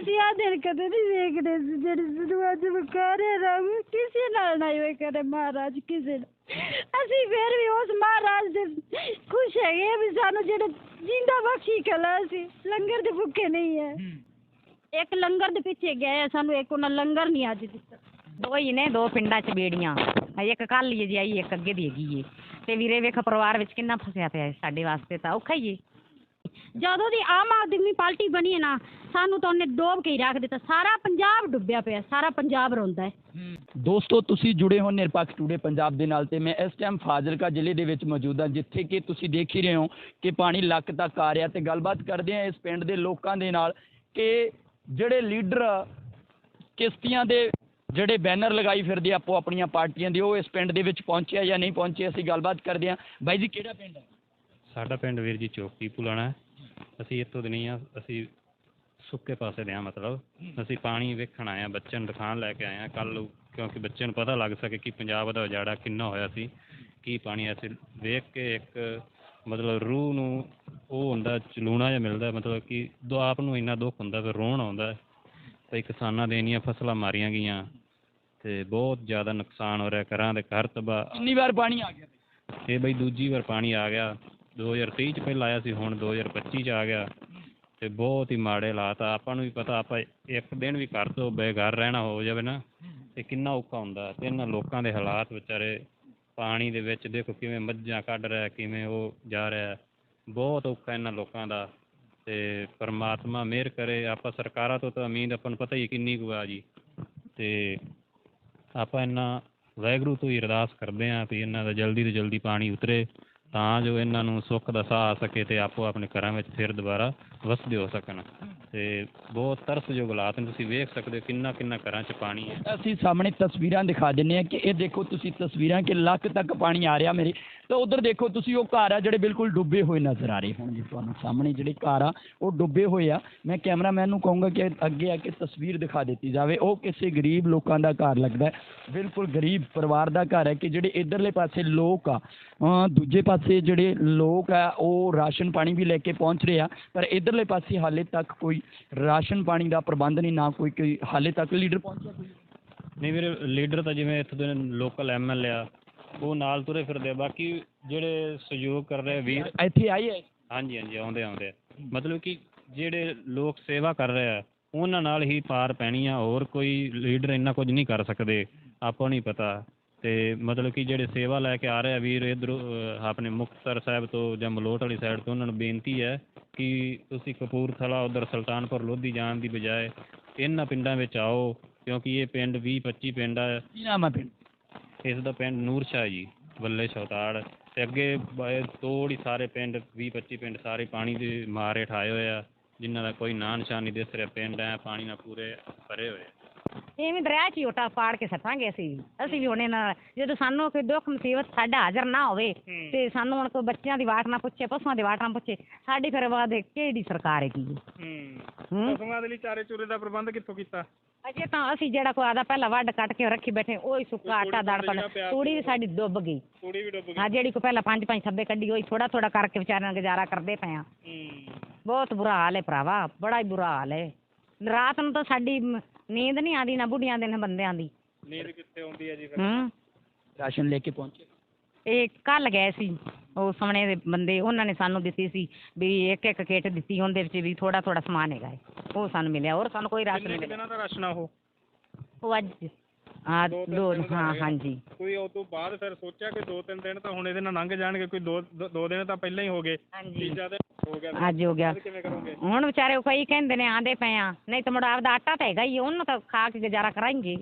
ਅਸੀਂ ਆ ਦਿਨ ਕਦੇ ਨਹੀਂ ਵੇਖਦੇ ਸੀ ਜਿਹੜੀ ਸਾਨੂੰ ਅੱਜ ਵਿਖਾ ਰਹੇ ਰੱਬ ਕਿਸੇ ਨਾਲ ਨਹੀਂ ਹੋਏ ਕਦੇ ਮਹਾਰਾਜ ਕਿਸੇ ਨਾਲ। ਅਸੀਂ ਫਿਰ ਵੀ ਉਸ ਮਹਾਰਾਜ ਦੇ ਖੁਸ਼ ਹੈਗੇ ਵੀ ਸਾਨੂੰ ਜਿਹੜੇ ਜਿੰਦਾ ਬਖਸ਼ੀ ਕਲਾ ਸੀ ਲੰਗਰ ਦੇ ਭੁੱਖੇ ਨਹੀਂ ਹੈ। ਇੱਕ ਲੰਗਰ ਦੇ ਪਿੱਛੇ ਗਏ ਸਾਨੂੰ ਇੱਕ ਉਹਨਾਂ ਲੰਗਰ ਨਹੀਂ ਅੱਜ ਦਿੱਤਾ। ਦੋ ਹੀ ਨੇ ਦੋ ਪਿੰਡਾਂ 'ਚ ਬੇੜੀਆਂ। ਇੱਕ ਕੱਲ ਹੀ ਹੈ ਜੀ ਆਈ ਇੱਕ ਅੱਗੇ ਦੀ ਹੈਗੀ ਏ। ਤੇ ਵੀਰੇ ਵੇਖ ਪਰਿਵਾਰ ਵਿੱਚ ਕਿੰਨਾ ਫਸਿਆ ਪਿਆ ਸਾਡੇ ਵਾਸਤੇ ਤਾਂ ਔਖਾ ਹੀ ਏ। ਜਦੋਂ ਦੀ ਆਮ ਆਦਮੀ ਪਾਰਟੀ ਬਣੀ ਹੈ ਨਾ, ਸਾਨੂੰ ਤਾਂ ਉਹਨੇ ਡੋਬ ਕੇ ਹੀ ਰੱਖ ਦਿੱਤਾ। ਸਾਰਾ ਪੰਜਾਬ ਡੁੱਬਿਆ ਪਿਆ, ਸਾਰਾ ਪੰਜਾਬ ਰੋਂਦਾ ਹੈ। ਦੋਸਤੋ, ਤੁਸੀਂ ਜੁੜੇ ਹੋ ਨਿਰਪੱਖ ਟੂਡੇ ਪੰਜਾਬ ਦੇ ਨਾਲ ਤੇ ਮੈਂ ਇਸ ਟਾਈਮ ਫਾਜ਼ਿਲਕਾ ਜ਼ਿਲ੍ਹੇ ਦੇ ਵਿੱਚ ਮੌਜੂਦ ਹਾਂ, ਜਿੱਥੇ ਕਿ ਤੁਸੀਂ ਦੇਖ ਹੀ ਰਹੇ ਹੋ ਕਿ ਪਾਣੀ ਲੱਕ ਤੱਕ ਆ ਰਿਹਾ ਤੇ ਗੱਲਬਾਤ ਕਰਦੇ ਹਾਂ ਇਸ ਪਿੰਡ ਦੇ ਲੋਕਾਂ ਦੇ ਨਾਲ ਕਿ ਜਿਹੜੇ ਲੀਡਰ ਕਿਸ਼ਤੀਆਂ ਦੇ ਜਿਹੜੇ ਬੈਨਰ ਲਗਾਈ ਫਿਰਦੇ ਆਪੋ ਆਪਣੀਆਂ ਪਾਰਟੀਆਂ ਦੇ, ਉਹ ਇਸ ਪਿੰਡ ਦੇ ਵਿੱਚ ਪਹੁੰਚਿਆ ਜਾਂ ਨਹੀਂ ਪਹੁੰਚਿਆ, ਅਸੀਂ ਗੱਲਬਾਤ ਕਰਦੇ ਹਾਂ। ਬਾਈ ਜੀ, ਕਿਹੜਾ ਪਿੰਡ ਹੈ ਸਾਡਾ ਪਿੰਡ ਵੀਰ ਜੀ ਚੌਕੀ ਪੁਲਾਣਾ ਅਸੀਂ ਇੱਥੋਂ ਦੇ ਨਹੀਂ ਆ ਅਸੀਂ ਸੁੱਕੇ ਪਾਸੇ ਦੇ ਆ ਮਤਲਬ। ਅਸੀਂ ਪਾਣੀ ਵੇਖਣ ਆਏ ਆ ਬੱਚਿਆਂ ਨੂੰ ਦਿਖਾਣ ਲੈ ਕੇ ਆਏ ਆ। ਕੱਲ ਕਿਉਂਕਿ ਬੱਚਿਆਂ ਨੂੰ ਪਤਾ ਲੱਗ ਸਕੇ ਕਿ ਪੰਜਾਬ ਦਾ ਉਜਾੜਾ ਕਿੰਨਾ ਹੋਇਆ ਸੀ ਕੀ ਪਾਣੀ ਅਸੀਂ ਵੇਖ ਕੇ ਇੱਕ ਮਤਲਬ ਰੂਹ ਨੂੰ ਉਹ ਹੁੰਦਾ ਚਲੂਣਾ ਜਿਹਾ ਮਿਲਦਾ ਮਤਲਬ ਕਿ ਦੋ ਆਪ ਨੂੰ ਇੰਨਾ ਦੁੱਖ ਹੁੰਦਾ ਫਿਰ ਰੋਣ ਆਉਂਦਾ ਤੇ ਕਿਸਾਨਾਂ ਦੇ ਇੰਨੀਆਂ ਫਸਲਾਂ ਮਾਰੀਆਂ ਗਈਆਂ ਤੇ ਬਹੁਤ ਜ਼ਿਆਦਾ ਨੁਕਸਾਨ ਹੋ ਰਿਹਾ ਘਰਾਂ ਦੇ ਘਰ ਤਬਾਹ। ਕਿੰਨੀ ਵਾਰ ਪਾਣੀ ਆ ਗਿਆ? ਇਹ ਬਈ ਦੂਜੀ ਵਾਰ ਪਾਣੀ ਆ ਗਿਆ। 2023 ਚ ਪਹਿਲਾਂ ਆਇਆ ਸੀ, ਹੁਣ 2025 ਚ ਆ ਗਿਆ ਤੇ ਬਹੁਤ ਹੀ ਮਾੜੇ ਹਾਲਾਤ ਆ। ਆਪਾਂ ਨੂੰ ਵੀ ਪਤਾ, ਆਪਾਂ ਇੱਕ ਦਿਨ ਵੀ ਘਰ ਤੋਂ ਬੇਘਰ ਰਹਿਣਾ ਹੋ ਜਾਵੇ ਨਾ, ਤੇ ਕਿੰਨਾ ਔਖਾ ਹੁੰਦਾ। ਤੇ ਇਹਨਾਂ ਲੋਕਾਂ ਦੇ ਹਾਲਾਤ ਵਿਚਾਰੇ, ਪਾਣੀ ਦੇ ਵਿੱਚ ਦੇਖੋ ਕਿਵੇਂ ਮੱਝਾਂ ਕੱਢ ਰਿਹਾ, ਕਿਵੇਂ ਉਹ ਜਾ ਰਿਹਾ। ਬਹੁਤ ਔਖਾ ਇਹਨਾਂ ਲੋਕਾਂ ਦਾ, ਤੇ ਪਰਮਾਤਮਾ ਮਿਹਰ ਕਰੇ। ਆਪਾਂ ਸਰਕਾਰਾਂ ਤੋਂ ਤਾਂ ਉਮੀਦ, ਆਪਾਂ ਨੂੰ ਪਤਾ ਹੀ ਕਿੰਨੀ ਕੁ ਆ ਜੀ। ਤੇ ਆਪਾਂ ਇਹਨਾਂ ਵਾਹਿਗੁਰੂ ਤੋਂ ਹੀ ਅਰਦਾਸ ਕਰਦੇ ਹਾਂ ਵੀ ਇਹਨਾਂ ਦਾ ਜਲਦੀ ਤੋਂ ਜਲਦੀ ਪਾਣੀ ਉਤਰੇ। ਤਾਂ ਜੋ ਇਹਨਾਂ ਨੂੰ ਸੁੱਖ ਦਾ ਸਾਹ ਆ ਸਕੇ ਤੇ ਆਪੋ ਆਪਣੇ ਘਰਾਂ ਵਿੱਚ ਫਿਰ ਦੁਬਾਰਾ ਵਸਦੇ ਹੋ ਸਕਣ। ਤੇ ਬਹੁਤ ਤਰਸਯੋਗ ਹਾਲਾਤ ਨੇ, ਤੁਸੀਂ ਵੇਖ ਸਕਦੇ ਹੋ ਕਿੰਨਾ ਕਿੰਨਾ ਘਰਾਂ 'ਚ ਪਾਣੀ ਹੈ। ਅਸੀਂ ਸਾਹਮਣੇ ਤਸਵੀਰਾਂ ਦਿਖਾ ਦਿੰਨੇ ਆ ਕਿ ਇਹ ਦੇਖੋ, ਤੁਸੀਂ ਤਸਵੀਰਾਂ ਕਿ ਲੱਕ ਤੱਕ ਪਾਣੀ ਆ ਰਿਹਾ ਮੇਰੇ ਤਾਂ ਉਧਰ ਦੇਖੋ ਤੁਸੀਂ ਉਹ ਘਰ ਆ ਜਿਹੜੇ ਬਿਲਕੁਲ ਡੁੱਬੇ ਹੋਏ ਨਜ਼ਰ ਆ ਰਹੇ ਹੋਣਗੇ ਤੁਹਾਨੂੰ ਸਾਹਮਣੇ ਜਿਹੜੇ ਘਰ ਆ, ਉਹ ਡੁੱਬੇ ਹੋਏ ਆ। ਮੈਂ ਕੈਮਰਾਮੈਨ ਨੂੰ ਕਹੂੰਗਾ ਕਿ ਅੱਗੇ ਆ ਕੇ ਤਸਵੀਰ ਦਿਖਾ ਦਿੱਤੀ ਜਾਵੇ। ਉਹ ਕਿਸੇ ਗਰੀਬ ਲੋਕਾਂ ਦਾ ਘਰ ਲੱਗਦਾ ਬਿਲਕੁਲ ਗਰੀਬ ਪਰਿਵਾਰ ਦਾ ਘਰ ਹੈ ਕਿ ਜਿਹੜੇ ਇਧਰਲੇ ਪਾਸੇ ਲੋਕ ਆ ਦੂਜੇ ਪਾਸੇ ਜਿਹੜੇ ਲੋਕ ਆ, ਉਹ ਰਾਸ਼ਨ ਪਾਣੀ ਵੀ ਲੈ ਕੇ ਪਹੁੰਚ ਰਹੇ ਆ। ਪਰ ਇਧਰਲੇ ਪਾਸੇ ਹਾਲੇ ਤੱਕ ਕੋਈ ਰਾਸ਼ਨ ਪਾਣੀ ਦਾ ਪ੍ਰਬੰਧ ਨਹੀਂ, ਨਾ ਕੋਈ ਕੋਈ ਹਾਲੇ ਤੱਕ ਲੀਡਰ ਪਹੁੰਚਿਆ। ਕੋਈ ਨਹੀਂ ਵੀਰੇ, ਲੀਡਰ ਤਾਂ ਜਿਵੇਂ ਇੱਥੋਂ ਦੇ ਲੋਕਲ ਐਮਐਲਏ ਆ ਉਹ ਨਾਲ ਤੁਰੇ ਫਿਰਦੇ ਆ। ਬਾਕੀ ਜਿਹੜੇ ਸਹਿਯੋਗ ਕਰ ਰਹੇ ਵੀਰ ਇੱਥੇ ਆਈ ਹੈ? ਹਾਂਜੀ ਹਾਂਜੀ ਆਉਂਦੇ ਆਉਂਦੇ ਮਤਲਬ ਕਿ ਜਿਹੜੇ ਲੋਕ ਸੇਵਾ ਕਰ ਰਹੇ ਆ ਉਹਨਾਂ ਨਾਲ ਹੀ ਪਾਰ ਪੈਣੀ ਆ। ਹੋਰ ਕੋਈ ਲੀਡਰ ਇੰਨਾ ਕੁਝ ਨਹੀਂ ਕਰ ਸਕਦੇ ਆਪਾਂ ਨੂੰ ਨਹੀਂ ਪਤਾ। ਤੇ ਮਤਲਬ ਕਿ ਜਿਹੜੇ ਸੇਵਾ ਲੈ ਕੇ ਆ ਰਹੇ ਆ ਵੀਰ ਇਧਰੋਂ ਆਪਣੇ ਮੁਕਤਸਰ ਸਾਹਿਬ ਤੋਂ ਜਾਂ ਮਲੋਟ ਵਾਲੀ ਸਾਈਡ ਤੋਂ ਉਹਨਾਂ ਨੂੰ ਬੇਨਤੀ ਹੈ ਕਿ ਤੁਸੀਂ ਕਪੂਰਥਲਾ ਉਧਰ ਸੁਲਤਾਨਪੁਰ ਲੋਧੀ ਜਾਣ ਦੀ ਬਜਾਏ ਇਹਨਾਂ ਪਿੰਡਾਂ ਵਿੱਚ ਆਓ ਕਿਉਂਕਿ ਇਹ ਪਿੰਡ 20 25 ਪਿੰਡ ਆ। ਕੀ ਨਾਮ ਪਿੰਡ? ਇਸ ਦਾ ਪਿੰਡ ਨੂਰ ਸ਼ਾਹ ਜੀ, ਬੱਲੇ ਸ਼ੌਤਾੜ ਤੇ ਅੱਗੇ ਬ- ਸਾਰੇ ਪਿੰਡ 20 25 ਪਿੰਡ ਸਾਰੇ ਪਾਣੀ ਦੇ ਮਾਰੇ ਠਾਏ ਹੋਏ ਆ, ਜਿਨ੍ਹਾਂ ਦਾ ਕੋਈ ਨਾਂ ਨਿਸ਼ਾਨ ਨਹੀਂ ਦਿਸ ਰਿਹਾ, ਪਿੰਡ ਐ ਪਾਣੀ ਨਾਲ ਪੂਰੇ ਭਰੇ ਹੋਏ ਆ। ਐਵੇਂ ਦਰਿਆ 'ਚ ਹੀ ਓਟਾ ਪਾੜ ਕੇ ਸੱਟਾਂਗੇ ਅਸੀਂ ਵੀ। ਅਸੀਂ ਵੀ ਹੁਣ ਇਹਨਾਂ ਜਦੋਂ ਸਾਨੂੰ ਕੋਈ ਦੁੱਖ ਮੁਸੀਬਤ ਸਾਡਾ ਹਾਜ਼ਰ ਨਾ ਹੋਵੇ ਤੇ ਸਾਨੂੰ ਹੁਣ ਕੋਈ ਬੱਚਿਆਂ ਦੀ ਵਾਟ ਨਾ ਪੁੱਛੇ ਪਸ਼ੂਆਂ ਦੀ ਵਾਟ ਨਾ ਪੁੱਛੇ ਸਾਡੀ ਫਿਰ ਬਾਅਦ ਕਿਹੜੀ ਸਰਕਾਰ ਹੈਗੀ ਹੈ। ਹੂੰ। ਪਸ਼ੂਆਂ ਦੇ ਲਈ ਚਾਰੇ ਚੂਰੇ ਦਾ ਪ੍ਰਬੰਧ ਕਿੱਥੋਂ ਕੀਤਾ? ਅਜੇ ਤਾਂ ਅਸੀਂ ਜਿਹੜਾ ਕੋਈ ਆਦਾ ਪਹਿਲਾਂ ਵੱਢ ਕੱਟ ਕੇ ਰੱਖੀ ਬੈਠੇ ਉਹੀ ਸੁੱਕਾ ਆਟਾ ਦਾਲ ਪਾ ਤੂੜੀ ਵੀ ਸਾਡੀ ਡੁੱਬ ਗਈ। ਤੂੜੀ ਵੀ ਡੁੱਬ ਗਈ। ਹਾਂ ਜਿਹੜੀ ਕੋ ਪਹਿਲਾਂ ਪੰਜ ਪੰਜ ਸੱਬੇ ਕੱਢੀ ਹੋਈ ਥੋੜਾ ਥੋੜਾ ਕਰਕੇ ਵਿਚਾਰਿਆਂ ਨਾਲ ਗੁਜ਼ਾਰਾ ਕਰਦੇ ਪਏ ਆ ਬਹੁਤ ਬੁਰਾ ਹਾਲ ਹੈ ਭਰਾਵਾ ਬੜਾ ਹੀ ਬੁਰਾ ਹਾਲ ਹੈ। ਰਾਤ ਨੂੰ ਤਾਂ ਸਾਡੀ ਨੀਂਦ ਨਹੀਂ ਆਦੀ ਨਾ ਬੁੱਢੀਆਂ ਦੇ ਨਾ ਬੰਦਿਆਂ ਦੀ। ਨੀਂਦ ਕਿੱਥੇ ਆਉਂਦੀ ਹੈ ਜੀ ਹੂੰ। ਰਾਸ਼ਨ ਲੈ ਕੇ ਪਹੁੰਚੇ। ਇਹ ਕੱਲ ਗਏ ਸੀ। ਉਹ ਸਾਹਮਣੇ ਦੇ ਬੰਦੇ ਉਹਨਾਂ ਨੇ ਸਾਨੂੰ ਦਿੱਤੀ ਸੀ ਵੀ ਇੱਕ ਇੱਕ ਕਿੱਟ ਦਿੱਤੀ ਉਹਦੇ ਵਿੱਚ ਵੀ ਥੋੜਾ ਥੋੜਾ ਸਮਾਨ ਹੈਗਾ ਹੈ। ਉਹ ਸਾਨੂੰ ਮਿਲਿਆ। ਹੋਰ ਸਾਨੂੰ ਕੋਈ ਰਾਸ਼ਨ ਕਿੰਨੇ ਨਹੀਂ ਕੁ ਮਿਲਿਆ? ਦਿਨਾਂ ਦਾ ਰਾਸ਼ਨ ਆ ਉਹ? ਉਹ ਅੱਜ। ਆ ਦੋ ਤਿੰਨ ਦੋ ਦਿਨ ਦਾ ਹਾਂ ਹੈਗਾ। ਹਾਂਜੀ। ਕੋਈ ਉਸ ਤੋਂ ਬਾਅਦ ਫਿਰ ਸੋਚਿਆ ਕਿ ਦੋ ਤਿੰਨ ਦਿਨ ਤਾਂ ਹੁਣ ਇਹਦੇ ਨਾਲ ਲੰਘ ਜਾਣਗੇ। ਕੋਈ ਦੋ ਦੋ ਦੋ ਦਿਨ ਤਾਂ ਪਹਿਲਾਂ ਹੀ ਹੋ ਗਏ। ਹਾਂਜੀ। ਤੀਜਾ ਦਿਨ ਹੋ ਅੱਜ ਹੋ ਗਿਆ। ਹੁਣ ਵਿਚਾਰੇ ਉਹ ਕਈ ਕਹਿੰਦੇ ਨੇ ਆਂਦੇ ਪਏ ਆ ਨਹੀਂ ਤਾਂ ਮੁੜ ਆਪਦਾ ਆਟਾ ਤਾਂ ਹੈਗਾ ਹੀ ਉਹਨੂੰ ਤਾਂ ਖਾ ਕੇ ਗੁਜ਼ਾਰਾ ਕਰਾਂਗੇ।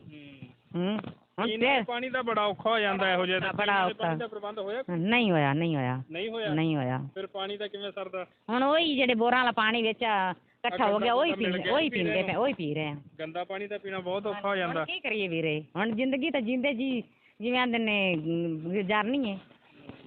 ਹੂੰ। ਹੁਣ ਪੀਣ ਤੇ ਪਾਣੀ ਦਾ ਬੜਾ ਔਖਾ ਹੋ ਜਾਂਦਾ ਇਹੋ ਜਿਹੇ ਬੜਾ ਔਖਾ। ਦਾ ਪ੍ਰਬੰਧ ਹੋਇਆ ਨਹੀਂ ਹੋਇਆ ਨਹੀਂ ਹੋਇਆ। ਨਹੀਂ ਹੋਇਆ? ਨਹੀਂ ਹੋਇਆ। ਫਿਰ ਪਾਣੀ ਦਾ ਕਿਵੇਂ ਸਰਦਾ? ਹੁਣ ਉਹੀ ਜਿਹੜੇ ਬੋਰਾਂ ਵਾਲਾ ਪਾਣੀ ਵਿੱਚ ਇਕੱਠਾ ਹੋ ਗਿਆ ਉਹੀ ਪੀ ਉਹੀ ਪੀਂਦੇ ਪਏ ਉਹੀ ਪੀ ਰਹੇ ਆ। ਗੰਦਾ ਪਾਣੀ ਤਾਂ ਪੀਣਾ ਬਹੁਤ ਔਖਾ ਹੋ ਜਾਂਦਾ। ਕੀ ਕਰੀਏ ਵੀਰੇ? ਹੁਣ ਜ਼ਿੰਦਗੀ ਤਾਂ ਜਿੰਦੇ ਜੀ ਜਿਵੇਂ ਆਂਦੇ ਨੇ ਗੁਜ਼ਾਰਨੀ ਹੈ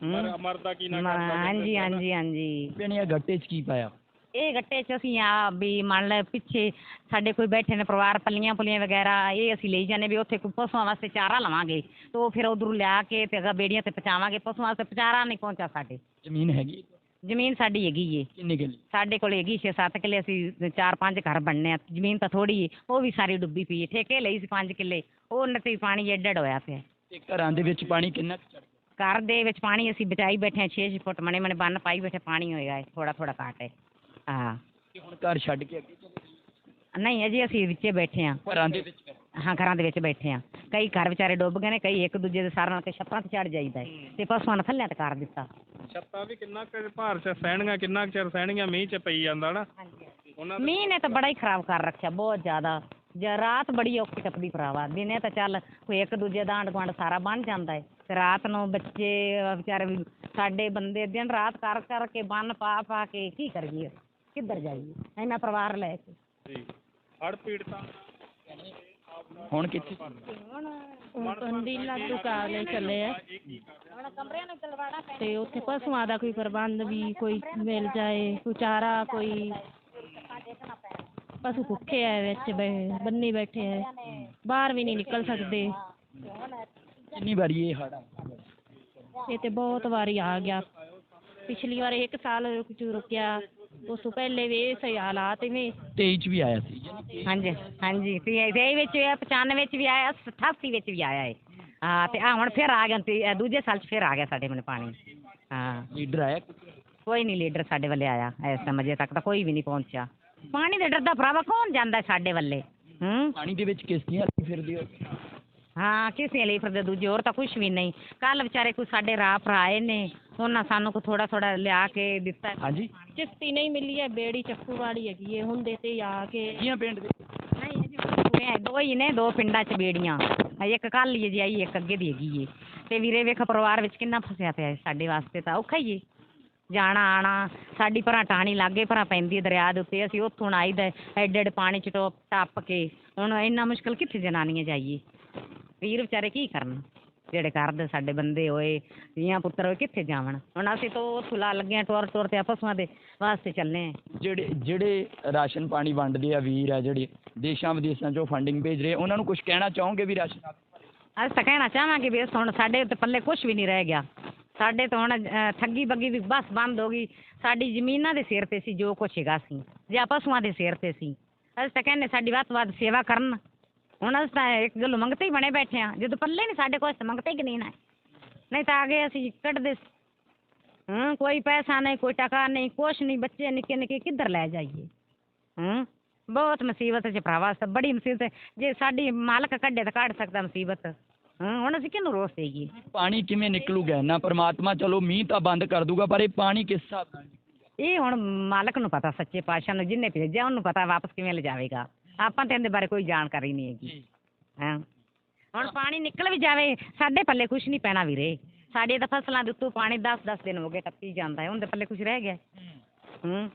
ਹੂੰ। ਪਰ ਮਰਦਾ ਕੀ ਨਾ ਮ- ਕਰਦਾ ਹਾਂਜੀ ਹਾਂਜੀ ਹਾਂਜੀ। ਪਿੰਡੀਆਂ ਗੱਟੇ 'ਚ ਕੀ ਪਾਇਆ? ਇਹ ਗੱਟੇ 'ਚ ਅਸੀਂ ਆ ਵੀ ਮੰਨ ਲੈ ਪਿੱਛੇ ਸਾਡੇ ਕੋਈ ਬੈਠੇ ਨੇ ਪਰਿਵਾਰ ਪੱਲੀਆਂ ਪੁਲੀਆਂ ਵਗੈਰਾ ਇਹ ਅਸੀਂ ਲਈ ਜਾਂਦੇ ਵੀ ਉੱਥੇ ਕੋਈ ਪਸ਼ੂਆਂ ਵਾਸਤੇ ਚਾਰਾ ਲਵਾਂਗੇ। ਤੇ ਉਹ ਫਿਰ ਉਧਰੋਂ ਲਿਆ ਕੇ ਤੇ ਅਗਾ ਬੇੜੀਆਂ ਤੇ ਪਹੁੰਚਾਵਾਂਗੇ। ਪਸ਼ੂਆਂ ਵਾਸਤੇ ਚਾਰਾ ਨਹੀਂ ਪਹੁੰਚਾ ਸਾਡੇ। ਜ਼ਮੀਨ ਹੈਗੀ? ਜ਼ਮੀਨ ਸਾਡੀ ਹੈਗੀ ਏ। ਕਿੰਨੀ ਕਿੱਲੇ ਸਾਡੇ ਕੋਲ ਹੈਗੀ 6-7 ਕਿੱਲੇ ਅਸੀਂ 4-5 ਘਰ ਬਣਨੇ ਆ। ਜ਼ਮੀਨ ਤਾਂ ਥੋੜੀ ਏ ਉਹ ਵੀ ਸਾਰੀ ਡੁੱਬੀ ਪਈ ਏ। ਠੇਕੇ ਲਈ ਸੀ 5 ਕਿੱਲੇ ਉਹ ਨਤੀ ਪਾਣੀ ਏਡੜ ਹੋਇਆ ਪਿਆ। ਤੇ ਘਰਾਂ ਦੇ ਵਿੱਚ ਪਾਣੀ ਕਿੰਨਾ ਕੁ ਚੜ੍ਹ ਗਿਆ? ਘਰ ਦੇ ਵਿੱਚ ਪਾਣੀ ਅਸੀਂ ਬਚਾਈ ਬੈਠੇ ਆ 6 ਫੁੱਟ ਮਣੇ ਮਣੇ ਬੰਨ ਪਾਈ ਬੈਠੇ ਪਾਣੀ ਹੋਏਗਾ ਥੋੜਾ ਥੋੜਾ ਘਾਟ ਹੈ ਹਾਂ। ਤੇ ਹੁਣ ਘਰ ਛੱਡ ਕੇ ਅੱਗੇ ਚਲੇ ਗਏ। ਨਹੀਂ ਅਜੇ ਅਸੀਂ ਵਿੱਚੇ ਬੈਠੇ ਆ ਘਰਾਂ ਦੇ ਵਿੱਚ। ਹਾਂ। ਘਰਾਂ ਦੇ ਵਿੱਚ ਬੈਠੇ ਆ ਕਈ ਘਰ ਵਿਚਾਰੇ ਡੁੱਬ ਗਏ ਨੇ ਕਈ ਇੱਕ ਦੂਜੇ ਦੇ ਸਾਰਾਂ ਨਾਲ ਤੇ ਛੱਤਾਂ ਤੇ ਚੜ ਜਾਈਦਾ ਹੈ। ਤੇ ਪਸ਼ੂਆਂ ਨੇ ਥੱਲੇ ਤੇ ਕਰ ਦਿੱਤਾ। ਛੱਤਾਂ ਵੀ ਕਿੰਨਾ ਕੁ ਭਾਰ ਚ ਸਹਿਣੀਆਂ ਕਿੰਨਾ ਕੁ ਚਿਰ ਸਹਿਣੀਆਂ ਮੀਂਹ ਚ ਪਈ ਜਾਂਦਾ ਨਾ। ਉਹਨਾਂ ਦਾ ਮੀਂਹ ਨੇ ਤਾਂ ਬੜਾ ਹੀ ਖਰਾਬ ਕਰ ਰੱਖਿਆ ਬਹੁਤ ਜ਼ਿਆਦਾ। ਜੇ ਰਾਤ ਬੜੀ ਔਖੀ ਟੱਪਦੀ ਭਰਾਵਾ ਦਿਨੇ ਤਾਂ ਚੱਲ ਕੋਈ ਇੱਕ ਦੂਜੇ ਦਾ ਆਂਢ ਗੁਆਂਢ ਸਾਰਾ ਬਣ ਜਾਂਦਾ ਹੈ ਤੇ ਰਾਤ ਨੂੰ ਬੱਚੇ ਵਿਚਾਰੇ ਵੀ ਸਾਡੇ ਬੰਦੇ ਦਿਨ ਰਾਤ ਕਰ ਕਰਕੇ ਬੰਨ ਪਾ ਪਾ ਕੇ ਕੀ ਕਰੀਏ? ਕਿੱਧਰ ਜਾਈਏ? ਇੰਨਾ ਪਰਿਵਾਰ ਲੈ ਕੇ। ਜੀ ਹੜ੍ਹ ਪੀੜਤਾਂ ਹੁਣ ਕਿੱਥੇ? ਦੁਕਾਨੇ ਚੱਲੇ ਆ। ਤੇ ਉੱਥੇ ਪਸ਼ੂਆਂ ਦਾ ਕੋਈ ਪ੍ਰਬੰਧ ਵੀ ਕੋਈ ਮਿਲ ਜਾਏ ਕੋਈ ਚਾਰਾ ਕੋਈ। ਪਸ਼ੂ ਭੁੱਖੇ ਆ ਵਿੱਚ ਬੈ- ਬੰਨੀ ਬੈਠੇ ਆ। ਬਾਹਰ ਵੀ ਨਹੀਂ ਨਿਕਲ ਸਕਦੇ। ਕਿੰਨੀ ਵਾਰੀ ਇਹ ਹੜਾ? ਇਹ ਤੇ ਬਹੁਤ ਵਾਰੀ ਆ ਗਿਆ। ਪਿਛਲੀ ਵਾਰ ਇੱਕ ਸਾਲ ਰੁਕ ਚੁ ਰੁਕਿਆ। ਉਸ ਤੋਂ ਪਹਿਲੇ ਵੀ ਇਹ ਸਹੀ ਹਾਲਾਤ ਇਵੇਂ 23 ਚ ਵੀ ਆਇਆ ਸੀ। ਯਾਨੀ ਕਿ ਹਾਂਜੀ ਹਾਂਜੀ। ਤੇ ਇਹਦੇ ਵਿੱਚ ਵੀ ਆ 95 ਵਿੱਚ ਵੀ ਆਇਆ 88 ਵਿੱਚ ਵੀ ਆਇਆ ਹੈ ਹਾਂ ਤੇ ਆ ਹੁਣ ਫਿਰ ਆ ਗਿਆ ਤੇ ਇਹ ਦੂਜੇ ਸਾਲ ਚ ਫਿਰ ਆ ਗਿਆ ਸਾਡੇ ਮਨ ਪਾਣੀ। ਹਾਂ। ਲੀਡਰ ਆਇਆ? ਕੋਈ ਨਹੀਂ ਲੀਡਰ ਸਾਡੇ ਵੱਲੇ ਆਇਆ ਇਸ ਅਜੇ ਤੱਕ ਤਾਂ ਕੋਈ ਵੀ ਨਹੀਂ ਪਹੁੰਚਿਆ। ਪਾਣੀ ਦੇ ਡਰਦਾ ਭਰਾਵਾ ਕੌਣ ਜਾਂਦਾ ਸਾਡੇ ਵੱਲੇ? ਹੂੰ? ਪਾਣੀ ਦੇ ਵਿੱਚ ਕਿਸ਼ਤੀਆਂ ਲਈ ਫਿਰਦੇ ਹੋ? ਹਾਂ ਕਿਸੇ ਲਈ ਫਿਰਦੇ ਦੂਜੇ ਹੋਰ ਤਾਂ ਕੁਝ ਵੀ ਨਹੀਂ। ਕੱਲ ਵਿਚਾਰੇ ਕੋਈ ਸਾਡੇ ਰਾਹ ਭਰਾ ਆਏ ਨੇ ਉਹਨਾਂ ਸਾਨੂੰ ਕੋ ਥੋੜਾ ਥੋੜਾ ਲਿਆ ਕੇ ਦਿੱਤਾ। ਹਾਂਜੀ। ਚਿਸ਼ਤੀ ਨਹੀਂ ਮਿਲੀ ਹੈ ਬੇੜੀ ਚੱਕੂ ਵਾਲੀ ਹੈਗੀ ਹੈ ਹੁੰਦੇ ਤੇ ਆ ਕੇ। ਕੀਆਂ ਪਿੰਡ ਦੇ? ਨਹੀਂ ਜੀ ਹੋਏ ਦੋ ਹੀ ਨੇ ਦੋ ਪਿੰਡਾਂ 'ਚ ਬੇੜੀਆਂ। ਇੱਕ ਕੱਲ ਹੀ ਜੀ ਆਈ ਇੱਕ ਅੱਗੇ ਦੀ ਹੈਗੀ ਏ। ਤੇ ਵੀਰੇ ਵੇਖ ਪਰਿਵਾਰ ਵਿੱਚ ਕਿੰਨਾ ਫਸਿਆ ਪਿਆ ਹੈ ਸਾਡੇ ਵਾਸਤੇ ਤਾਂ ਔਖਾ ਹੀ ਏ। ਜਾਣਾ ਆਣਾ ਸਾਡੀ ਭਰਾ ਟਾਣੀ ਲਾਗੇ ਭਰਾ ਪੈਂਦੀ ਦਰਿਆ ਦੇ ਉੱਤੇ ਅਸੀਂ ਉੱਥੋਂ ਹੁਣ ਆਈਦਾ ਐਡੇ ਐਡੇ ਪਾਣੀ 'ਚ ਟੋਪ ਟੱਪ ਕੇ ਹੁਣ ਇੰਨਾ ਮੁਸ਼ਕਲ ਕਿੱਥੇ ਜਨਾਨੀਆਂ ਜਾਈਏ? ਵੀਰ ਵਿਚਾਰੇ ਕੀ ਕਰਨ? ਜਿਹੜੇ ਕਰਦੇ ਸਾਡੇ ਬੰਦੇ ਹੋਏ ਧੀਆਂ ਪੁੱਤਰ ਹੋਏ ਕਿੱਥੇ ਜਾਵਣ? ਹੁਣ ਅਸੀਂ ਤਾਂ ਉੱਥੋਂ ਲਾ ਲੱਗੇ ਟੁਰ ਟੁਰ ਤੇ ਆ ਪਸ਼ੂਆਂ ਦੇ ਵਾਸਤੇ ਚੱਲੇ ਹਾਂ। ਜਿਹੜੇ ਜਿਹੜੇ ਰਾਸ਼ਨ ਪਾਣੀ ਵੰਡਦੇ ਆ ਵੀਰ ਆ ਜਿਹੜੇ ਦੇਸ਼ਾਂ ਵਿਦੇਸ਼ਾਂ ਚੋਂ ਫੰਡਿੰਗ ਭੇਜ ਰਹੇ ਉਹਨਾਂ ਨੂੰ ਕੁਝ ਕਹਿਣਾ ਚਾਹੋਗੇ ਵੀ ਰਾਸ਼ਨ? ਅਸੀਂ ਤਾਂ ਕਹਿਣਾ ਚਾਹਾਂਗੇ ਵੀ ਇਸ ਹੁਣ ਸਾਡੇ ਉੱਤੇ ਪੱਲੇ ਕੁਝ ਵੀ ਨਹੀਂ ਰਹਿ ਗਿਆ। ਸਾਡੇ ਤੋਂ ਹੁਣ ਅਹ, ਠੱਗੀ ਬੱਗੀ ਵੀ ਬਸ ਬੰਦ ਹੋ ਗਈ। ਸਾਡੀ ਜ਼ਮੀਨਾਂ ਦੇ ਸਿਰ ਤੇ ਸੀ ਜੋ ਕੁਛ ਹੈਗਾ ਸੀ। ਜਾਂ ਪਸ਼ੂਆਂ ਦੇ ਸਿਰ ਤੇ ਸੀ। ਅਸੀਂ ਤਾਂ ਕਹਿੰਦੇ ਸਾਡੀ ਵੱਧ ਤੋਂ ਵੱਧ ਸੇਵਾ ਕਰਨ। ਹੁਣ ਅਸੀਂ ਤਾਂ ਇੱਕ ਗੱਲ ਮੰਗਤੇ ਹੀ ਬਣੇ ਬੈਠੇ ਆ ਜਦੋਂ ਪੱਲੇ ਨਹੀਂ ਸਾਡੇ ਕੋਲ ਮੰਗਤੇ ਹੀ ਨਹੀਂ ਨਾ। ਨਹੀਂ ਤਾਂ ਆਗੇ ਅਸੀਂ ਕੱਢਦੇ ਹੂੰ ਕੋਈ ਪੈਸਾ ਨਹੀਂ ਕੋਈ ਟਕਾ ਨਹੀਂ ਕੁਛ ਨਹੀਂ। ਬੱਚੇ ਨਿੱਕੇ ਨਿੱਕੇ ਕਿੱਧਰ ਲੈ ਜਾਈਏ? ਹੂੰ ਬਹੁਤ ਮੁਸੀਬਤ ਚ ਭਰਾਵਾ ਸਭ ਬੜੀ ਮੁਸੀਬਤ ਜੇ ਸਾਡੀ ਮਾਲਕ ਕੱਢੇ ਤਾਂ ਕੱਢ ਸਕਦਾ ਮੁਸੀਬਤ। ਹਾਂ ਹੁਣ ਅਸੀਂ ਕਿਹਨੂੰ ਰੋਸ ਦੇਈਏ? ਪਾਣੀ ਕਿਵੇਂ ਨਿਕਲੂਗਾ? ਨਾ ਪਰਮਾਤਮਾ ਚਲੋ ਮੀਂਹ ਤਾਂ ਬੰਦ ਕਰ ਦੂਗਾ ਪਰ ਇਹ ਪਾਣੀ ਕਿਸ ਹਿਸਾਬ ਨਾਲ ਇਹ ਹੁਣ ਮਾਲਕ ਨੂੰ ਪਤਾ ਸੱਚੇ ਪਾਤਸ਼ਾਹ ਨੂੰ ਜਿੰਨੇ ਭੇਜਿਆ ਉਹਨੂੰ ਪਤਾ ਵਾਪਸ ਕਿਵੇਂ ਲਿਜਾਵੇਗਾ। ਆਪਾਂ ਤੇ ਇਹਦੇ ਬਾਰੇ ਕੋਈ ਜਾਣਕਾਰੀ ਨਹੀਂ ਹੈਗੀ। ਹਾਂ। ਹੁਣ ਪਾਣੀ ਨਿਕਲ ਵੀ ਜਾਵੇ ਸਾਡੇ ਪੱਲੇ ਕੁਝ ਨਹੀਂ ਪੈਣਾ ਵੀਰੇ। ਸਾਡੇ ਤਾਂ ਫਸਲਾਂ ਦੇ ਉੱਤੋਂ ਪਾਣੀ 10-10 ਦਿਨ ਹੋ ਗਏ ਟੱਪੀ ਜਾਂਦਾ ਹੈ ਉਹਦੇ ਪੱਲੇ ਕੁਝ ਰਹਿ ਗਿਆ। ਹੂੰ।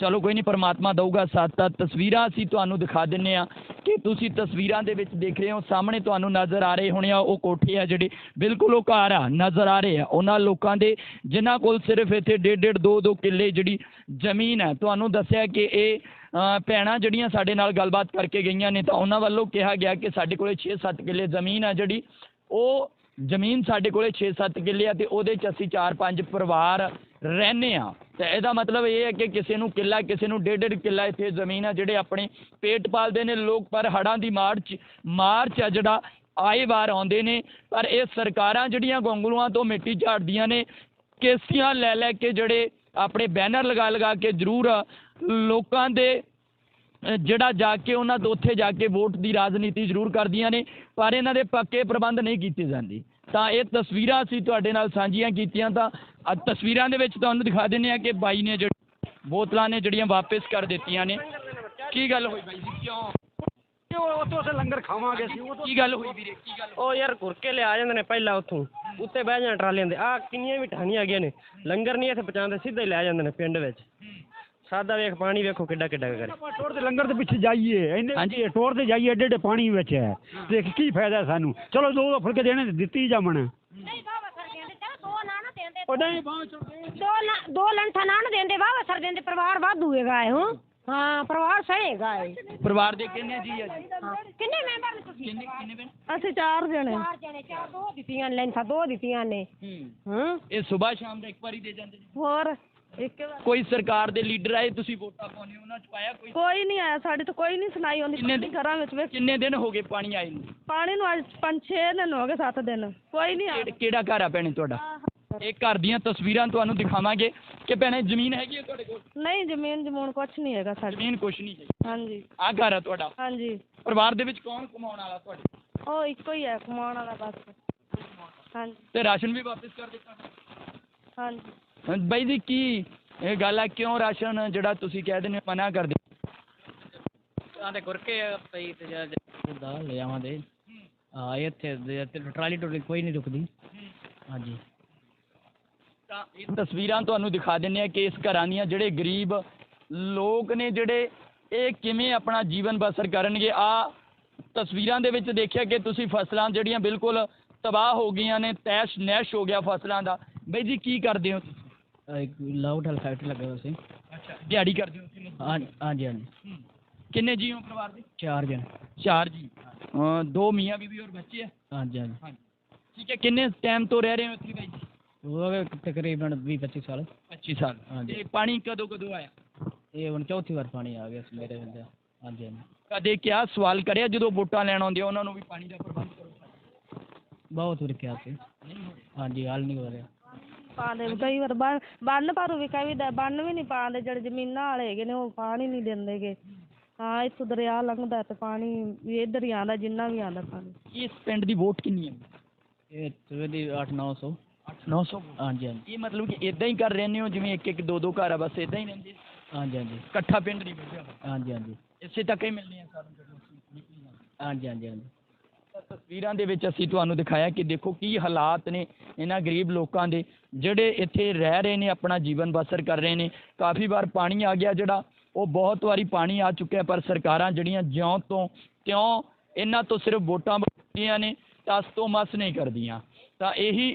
ਚਲੋ ਕੋਈ ਨਹੀਂ, ਪਰਮਾਤਮਾ ਦਊਗਾ ਸਾਥ, ਤਾਂ ਤਸਵੀਰਾਂ ਅਸੀਂ ਤੁਹਾਨੂੰ ਦਿਖਾ ਦਿੰਨੇ ਆ ਕਿ ਤੁਸੀਂ ਤਸਵੀਰਾਂ ਦੇ ਵਿੱਚ ਦੇਖ ਰਹੇ ਹੋ, ਸਾਹਮਣੇ ਤੁਹਾਨੂੰ ਨਜ਼ਰ ਆ ਰਹੇ ਹੋਣੇ ਆ, ਉਹ ਕੋਠੇ ਆ ਜਿਹੜੇ ਬਿਲਕੁਲ ਉਹ ਘਰ ਆ, ਨਜ਼ਰ ਆ ਰਹੇ ਆ। ਉਹਨਾਂ ਲੋਕਾਂ ਦੇ, ਜਿਨ੍ਹਾਂ ਕੋਲ ਸਿਰਫ ਇੱਥੇ ਡੇਢ ਡੇਢ ਦੋ ਦੋ ਕਿੱਲੇ ਜਿਹੜੀ ਜ਼ਮੀਨ ਹੈ, ਤੁਹਾਨੂੰ ਦੱਸਿਆ ਕਿ ਇਹ ਭੈਣਾਂ ਜਿਹੜੀਆਂ ਸਾਡੇ ਨਾਲ ਗੱਲਬਾਤ ਕਰਕੇ ਗਈਆਂ ਨੇ, ਤਾਂ ਉਹਨਾਂ ਵੱਲੋਂ ਕਿਹਾ ਗਿਆ ਕਿ ਸਾਡੇ ਕੋਲੇ 6-7 ਕਿੱਲੇ ਜ਼ਮੀਨ ਆ ਜਿਹੜੀ, ਉਹ ਜ਼ਮੀਨ ਸਾਡੇ ਕੋਲੇ 6-7 ਕਿੱਲੇ ਆ ਤੇ ਉਹਦੇ 'ਚ ਅਸੀਂ 4-5 ਪਰਿਵਾਰ ਰਹਿੰਦੇ ਆ ਤਾਂ ਇਹਦਾ ਮਤਲਬ ਇਹ ਹੈ ਕਿ ਕਿਸੇ ਨੂੰ ਕਿੱਲਾ, ਕਿਸੇ ਨੂੰ ਡੇਢ ਡੇਢ ਕਿੱਲਾ ਇੱਥੇ ਜ਼ਮੀਨ ਆ ਜਿਹੜੇ ਆਪਣੇ ਪੇਟ ਪਾਲਦੇ ਨੇ ਲੋਕ, ਪਰ ਹੜਾਂ ਦੀ ਮਾਰਚ ਮਾਰਚ ਆ ਜਿਹੜਾ ਆਏ ਵਾਰ ਆਉਂਦੇ ਨੇ। ਪਰ ਇਹ ਸਰਕਾਰਾਂ ਜਿਹੜੀਆਂ ਗੋਂਗਲੂਆਂ ਤੋਂ ਮਿੱਟੀ ਝਾੜਦੀਆਂ ਨੇ, ਕੇਸੀਆਂ ਲੈ ਲੈ ਕੇ ਜਿਹੜੇ ਆਪਣੇ ਬੈਨਰ ਲਗਾ ਲਗਾ ਕੇ ਜ਼ਰੂਰ ਲੋਕਾਂ ਦੇ ਜਿਹੜਾ ਜਾ ਕੇ ਉਹਨਾਂ ਤੋਂ ਉੱਥੇ ਜਾ ਕੇ ਵੋਟ ਦੀ ਰਾਜਨੀਤੀ ਜ਼ਰੂਰ ਕਰਦੀਆਂ ਨੇ, ਪਰ ਇਹਨਾਂ ਦੇ ਪੱਕੇ ਪ੍ਰਬੰਧ ਨਹੀਂ ਕੀਤੇ ਜਾਂਦੇ। ਤਾਂ ਇਹ ਤਸਵੀਰਾਂ ਅਸੀਂ ਤੁਹਾਡੇ ਨਾਲ ਸਾਂਝੀਆਂ ਕੀਤੀਆਂ ਤਾਂ ਅੱਜ ਤਸਵੀਰਾਂ ਦੇ ਵਿੱਚ ਤੁਹਾਨੂੰ ਦਿਖਾ ਦਿੰਦੇ ਆ ਕਿ ਬਾਈ ਨੇ ਜਿਹੜੀ ਬੋਤਲਾਂ ਨੇ ਜਿਹੜੀਆਂ ਵਾਪਸ ਕਰ ਦਿੱਤੀਆਂ ਨੇ। ਕੀ ਗੱਲ ਹੋਈ ਬਾਈ ਜੀ? ਕਿਉਂ? ਉੱਥੋਂ ਅਸੀਂ ਲੰਗਰ ਖਾਵਾਂਗੇ ਅਸੀਂ ਕੀ ਗੱਲ ਹੋਈ ਵੀਰੇ? ਕੀ ਗੱਲ ਉਹ ਯਾਰ ਘੁਰ ਕੇ ਲਿਆ ਜਾਂਦੇ ਨੇ ਪਹਿਲਾਂ ਉੱਥੋਂ। ਉੱਤੇ ਬਹਿ ਜਾਣ ਟਰਾਲੀਆਂ ਦੇ। ਆ ਕਿੰਨੀਆਂ ਵੀ ਟਾਹਣੀਆਂ ਹੈਗੀਆਂ ਨੇ। ਲੰਗਰ ਨਹੀਂ ਇੱਥੇ ਪਹੁੰਚਾਉਂਦੇ ਸਿੱਧਾ ਹੀ ਲੈ ਜਾਂਦੇ ਨੇ ਪਿੰਡ ਵਿੱਚ। ਸਾਦਾ ਵੇਖ ਪਾਣੀ ਵੇਖੋ ਕਿੱਡਾ ਕਿੱਡਾ ਕਰੇ। ਟੋਰ ਦੇ ਲੰਗਰ ਦੇ ਪਿੱਛੇ ਜਾਈਏ ਇੰਨੇ ਹਾਂਜੀ। ਟੋਰ ਤੇ ਜਾਈਏ ਏਡੇ ਏਡੇ ਪਾਣੀ ਵਿੱਚ ਹੈ। ਤੇ ਕੀ ਫਾਇਦਾ ਸਾਨੂੰ? ਚਲੋ ਦੋ ਦੋ ਫੁਲਕੇ ਦੇਣੇ ਦਿੱਤੀ ਜਾਵਣ ਉਹ ਨਹੀਂ ਬਾਹਰ ਚੜ ਦੋ। ਲ- ਦੋ ਲੰਠਾ ਨਾ ਨਾ ਦਿੰਦੇ ਵਾਹ ਸਰ ਦਿੰਦੇ ਪਰਿਵਾਰ ਵਾਧੂ ਹੈਗਾ ਹੈ ਹੂੰ। ਹਾਂ ਪਰਿਵਾਰ ਸਹੇਗਾ ਪਰਿਵਾਰ ਦੇ ਕਿੰਨੇ ਜੀ ਆ ਜੀ? ਕਿੰਨੇ ਮੈਂਬਰ ਨੇ ਤੁਸੀਂ? ਕਿੰਨੇ ਕਿੰਨੇ ਬਣ ਅਸੀਂ ਚਾਰ ਜਣੇ। ਚਾਰ ਜਣੇ ਚਾਰ ਦੋ ਦਿੱਤੀਆਂ ਲੈਂਥਾਂ ਦੋ ਦਿੱਤੀਆਂ ਨੇ। ਹੂੰ। ਹਾਂ। ਇਹ ਸਵੇਰ ਸ਼ਾਮ ਦਾ ਇੱਕ ਵਾਰੀ ਦੇ ਜਾਂਦੇ ਹੋਰ? ਕੋਈ ਸਰਕਾਰ ਦੇ ਲੀਡਰ ਆਏ ਤੁਸੀਂ ਵੋਟਾਂ ਪਾਉਂਦੇ ਹੋ, ਉਹਨਾਂ ਚ ਪਾਇਆ ਕੋਈ? ਕੋਈ ਨਹੀਂ ਆਇਆ ਸਾਡੇ ਤੋਂ ਕੋਈ ਨਹੀਂ ਸੁਣਾਈ ਕਿੰਨੇ ਆਉਂਦੀ ਦਿਨ? ਘਰਾਂ ਵਿੱਚ ਵੇਖ ਕਿੰਨੇ ਦਿਨ ਹੋ ਗਏ ਪਾਣੀ ਆਏ ਨੂੰ? ਪਾਣੀ ਨੂੰ ਅੱਜ ਪੰਜ ਛੇ ਦਿਨ ਹੋ ਗਏ ਸੱਤ ਦਿਨ। ਕੋਈ ਨਹੀਂ ਆਇਆ। ਕਿਹੜ- ਘਰ ਆ ਭੈਣੇ ਤੁਹਾਡਾ? ਇਹ ਘਰ ਦੀਆਂ ਤਸਵੀਰਾਂ ਤੁਹਾਨੂੰ ਦਿਖਾਵਾਂਗੇ ਕਿ ਭੈਣੇ ਜ਼ਮੀਨ ਹੈਗੀ ਹੈ ਤੁਹਾਡੇ ਕੋਲ? ਨਹੀਂ ਜ਼ਮੀਨ ਜਮੂਨ ਕੁਛ ਨਹੀਂ ਹੈਗਾ ਸਾਡੇ। ਜ਼ਮੀਨ ਕੁਛ ਨਹੀਂ ਹੈ ਹਾਂਜੀ। ਆ ਘਰ ਆ ਤੁਹਾਡਾ? ਹਾਂਜੀ। ਪਰਿਵਾਰ ਦੇ ਵਿੱਚ ਕੌਣ ਕਮਾਉਣ ਵਾਲਾ ਤੁਹਾਡੇ? ਉਹ ਇੱਕੋ ਹੀ ਹੈ ਕਮਾਉਣ ਵਾਲਾ ਬਸ। ਹਾਂਜੀ। ਤੇ ਰਾਸ਼ਨ ਵੀ ਵਾਪਸ ਕਰ ਦਿੱਤਾ। ਹਾਂਜੀ। ਬਾਈ ਜੀ ਕੀ ਇਹ ਗੱਲ ਆ? ਕਿਉਂ ਰਾਸ਼ਨ ਜਿਹੜਾ ਤੁਸੀਂ ਕਹਿ ਦਿੰਦੇ ਹੋ ਮਨਾ ਕਰਦੇ ਆਂਦੇ ਗੁਰਕੇ ਪਈ ਤੇ ਜਿੱਦਾਂ ਲੈ ਆਵਾਂਦੇ ਆ ਇੱਥੇ ਟਰਾਲੀ ਟੋਲੀ ਕੋਈ ਨਹੀਂ ਰੁਕਦੀ। ਹਾਂਜੀ। ਤਾਂ ਇਹ ਤਸਵੀਰਾਂ ਤੁਹਾਨੂੰ ਦਿਖਾ ਦਿੰਨੇ ਆ ਕਿ ਇਸ ਘਰਾਂ ਦੀਆਂ ਜਿਹੜੇ ਗਰੀਬ ਲੋਕ ਨੇ ਜਿਹੜੇ ਇਹ ਕਿਵੇਂ ਆਪਣਾ ਜੀਵਨ ਬਸਰ ਕਰਨਗੇ। ਆ ਤਸਵੀਰਾਂ ਦੇ ਵਿੱਚ ਦੇਖਿਆ ਕਿ ਤੁਸੀਂ ਫਸਲਾਂ ਜਿਹੜੀਆਂ ਬਿਲਕੁਲ ਤਬਾਹ ਹੋ ਗਈਆਂ ਨੇ ਤੈਸ਼ ਨੈਸ਼ ਹੋ ਗਿਆ ਫਸਲਾਂ ਦਾ। ਬਈ ਜੀ ਕੀ ਕਰਦੇ ਹੋ ਤੁਸੀਂ? ਲਾਊਡ ਹਲ ਫੈਕਟਰੀ ਲੱਗੇ ਹੋਏ ਸੀ। ਅੱਛਾ ਦਿਹਾੜੀ ਕਰਦੇ ਹੋ ਕਿੰਨੇ ਹਾਂ ਹਾਂਜੀ ਹਾਂਜੀ। ਕਿੰਨੇ ਜੀ ਹੋ ਪਰਿਵਾਰ ਦੇ? ਚਾਰ ਜਣ। ਚਾਰ ਜੀ ਅਹ ਦੋ ਮੀਆਂ ਬੀਬੀ ਔਰ ਬੱਚੇ ਆ? ਹਾਂਜੀ ਹਾਂਜੀ। ਹਾਂਜੀ। ਠੀਕ ਹੈ ਕਿੰਨੇ ਟਾਈਮ ਤੋਂ ਰਹਿ ਰਹੇ ਹੋ ਇੱਥੇ ਬਾਈ ਜੀ? ਹੋ ਗਏ ਤਕਰੀਬਨ 20 25 ਸਾਲ। 25 ਸਾਲ। ਹਾਂਜੀ। ਤੇ ਪਾਣੀ ਕਦੋਂ ਕਦੋਂ ਆਇਆ? ਇਹ ਹੁਣ ਚੌਥੀ ਵਾਰ ਪਾਣੀ ਆ ਗਿਆ ਮੇਰੇ ਹੁੰਦੇ ਹਾਂਜੀ ਹਾਂਜੀ। ਕਦੇ ਕਿਹਾ ਸਵਾਲ ਕਰਿਆ ਜਦੋਂ ਵੋਟਾਂ ਲੈਣ ਆਉਂਦੇ ਆ ਉਹਨਾਂ ਨੂੰ ਵੀ ਪਾਣੀ ਦਾ ਪ੍ਰਬੰਧ ਕਰੋ। ਬਹੁਤ ਵਾਰ ਕਿਹਾ ਸੀ। ਹਾਂਜੀ ਹੱਲ ਨਹੀਂ ਹੋ ਰਿਹਾ। ਪਾਉਂਦੇ ਵੀ ਕਈ ਵਾਰ ਬੰਨ ਬੰਨ ਭਰੂ ਵੀ ਕਈ ਦਾ ਬੰਨ ਵੀ ਨਹੀਂ ਪਾਉਂਦੇ ਜਿਹੜੇ ਜ਼ਮੀਨਾਂ ਵਾਲੇ ਹੈਗੇ ਨੇ ਉਹ ਪਾਣੀ ਨਹੀਂ ਦਿੰਦੇਗੇ। ਹਾਂ ਇੱਥੋਂ ਦਰਿਆ ਲੰਘਦਾ ਤੇ ਪਾਣੀ ਵੀ ਇੱਧਰ ਹੀ ਆਉਂਦਾ ਜਿੰਨਾ ਵੀ ਆਉਂਦਾ ਪਾਣੀ। ਇਸ ਪਿੰਡ ਦੀ ਵੋਟ ਕਿੰਨੀ ਹੈ? ਇਹ ਸਵੇਦੀ 8 900 900 ਹਾਂਜੀ ਹਾਂਜੀ। ਇਹ ਮਤਲਬ ਕਿ ਇਦਾਂ ਹੀ ਕਰ ਰਹਿੰਦੇ ਹੋ ਜਿਵੇਂ ਇੱਕ ਇੱਕ ਦੋ ਦੋ ਘਰ ਆ ਬਸ ਇਦਾਂ ਹੀ ਰਹਿੰਦੇ। ਹਾਂਜੀ ਹਾਂਜੀ। ਇਕੱਠਾ ਪਿੰਡ ਨਹੀਂ। ਹਾਂਜੀ ਹਾਂਜੀ। ਇਸੇ ਤੱਕ ਹੀ ਆ ਸਾਨੂੰ ਜਾਂਦੇ ਹਾਂਜੀ ਹਾਂਜੀ ਹਾਂਜੀ। ਤਸਵੀਰਾਂ ਦੇ ਵਿੱਚ ਅਸੀਂ ਤੁਹਾਨੂੰ ਦਿਖਾਇਆ ਕਿ ਦੇਖੋ ਕੀ ਹਾਲਾਤ ਨੇ ਇਹਨਾਂ ਗਰੀਬ ਲੋਕਾਂ ਦੇ, ਜਿਹੜੇ ਇੱਥੇ ਰਹਿ ਰਹੇ ਨੇ, ਆਪਣਾ ਜੀਵਨ ਬਸਰ ਕਰ ਰਹੇ ਨੇ। ਕਾਫੀ ਵਾਰ ਪਾਣੀ ਆ ਗਿਆ ਜਿਹੜਾ, ਉਹ ਬਹੁਤ ਵਾਰੀ ਪਾਣੀ ਆ ਚੁੱਕਿਆ ਪਰ ਸਰਕਾਰਾਂ ਜਿਹੜੀਆਂ ਜਿਉਂ ਤੋਂ ਤਿਉਂ ਇਹਨਾਂ ਤੋਂ ਸਿਰਫ ਵੋਟਾਂ ਮੰਗਦੀਆਂ ਨੇ ਤਸ ਤੋਂ ਮਸ ਨਹੀਂ ਕਰਦੀਆਂ। ਤਾਂ ਇਹੀ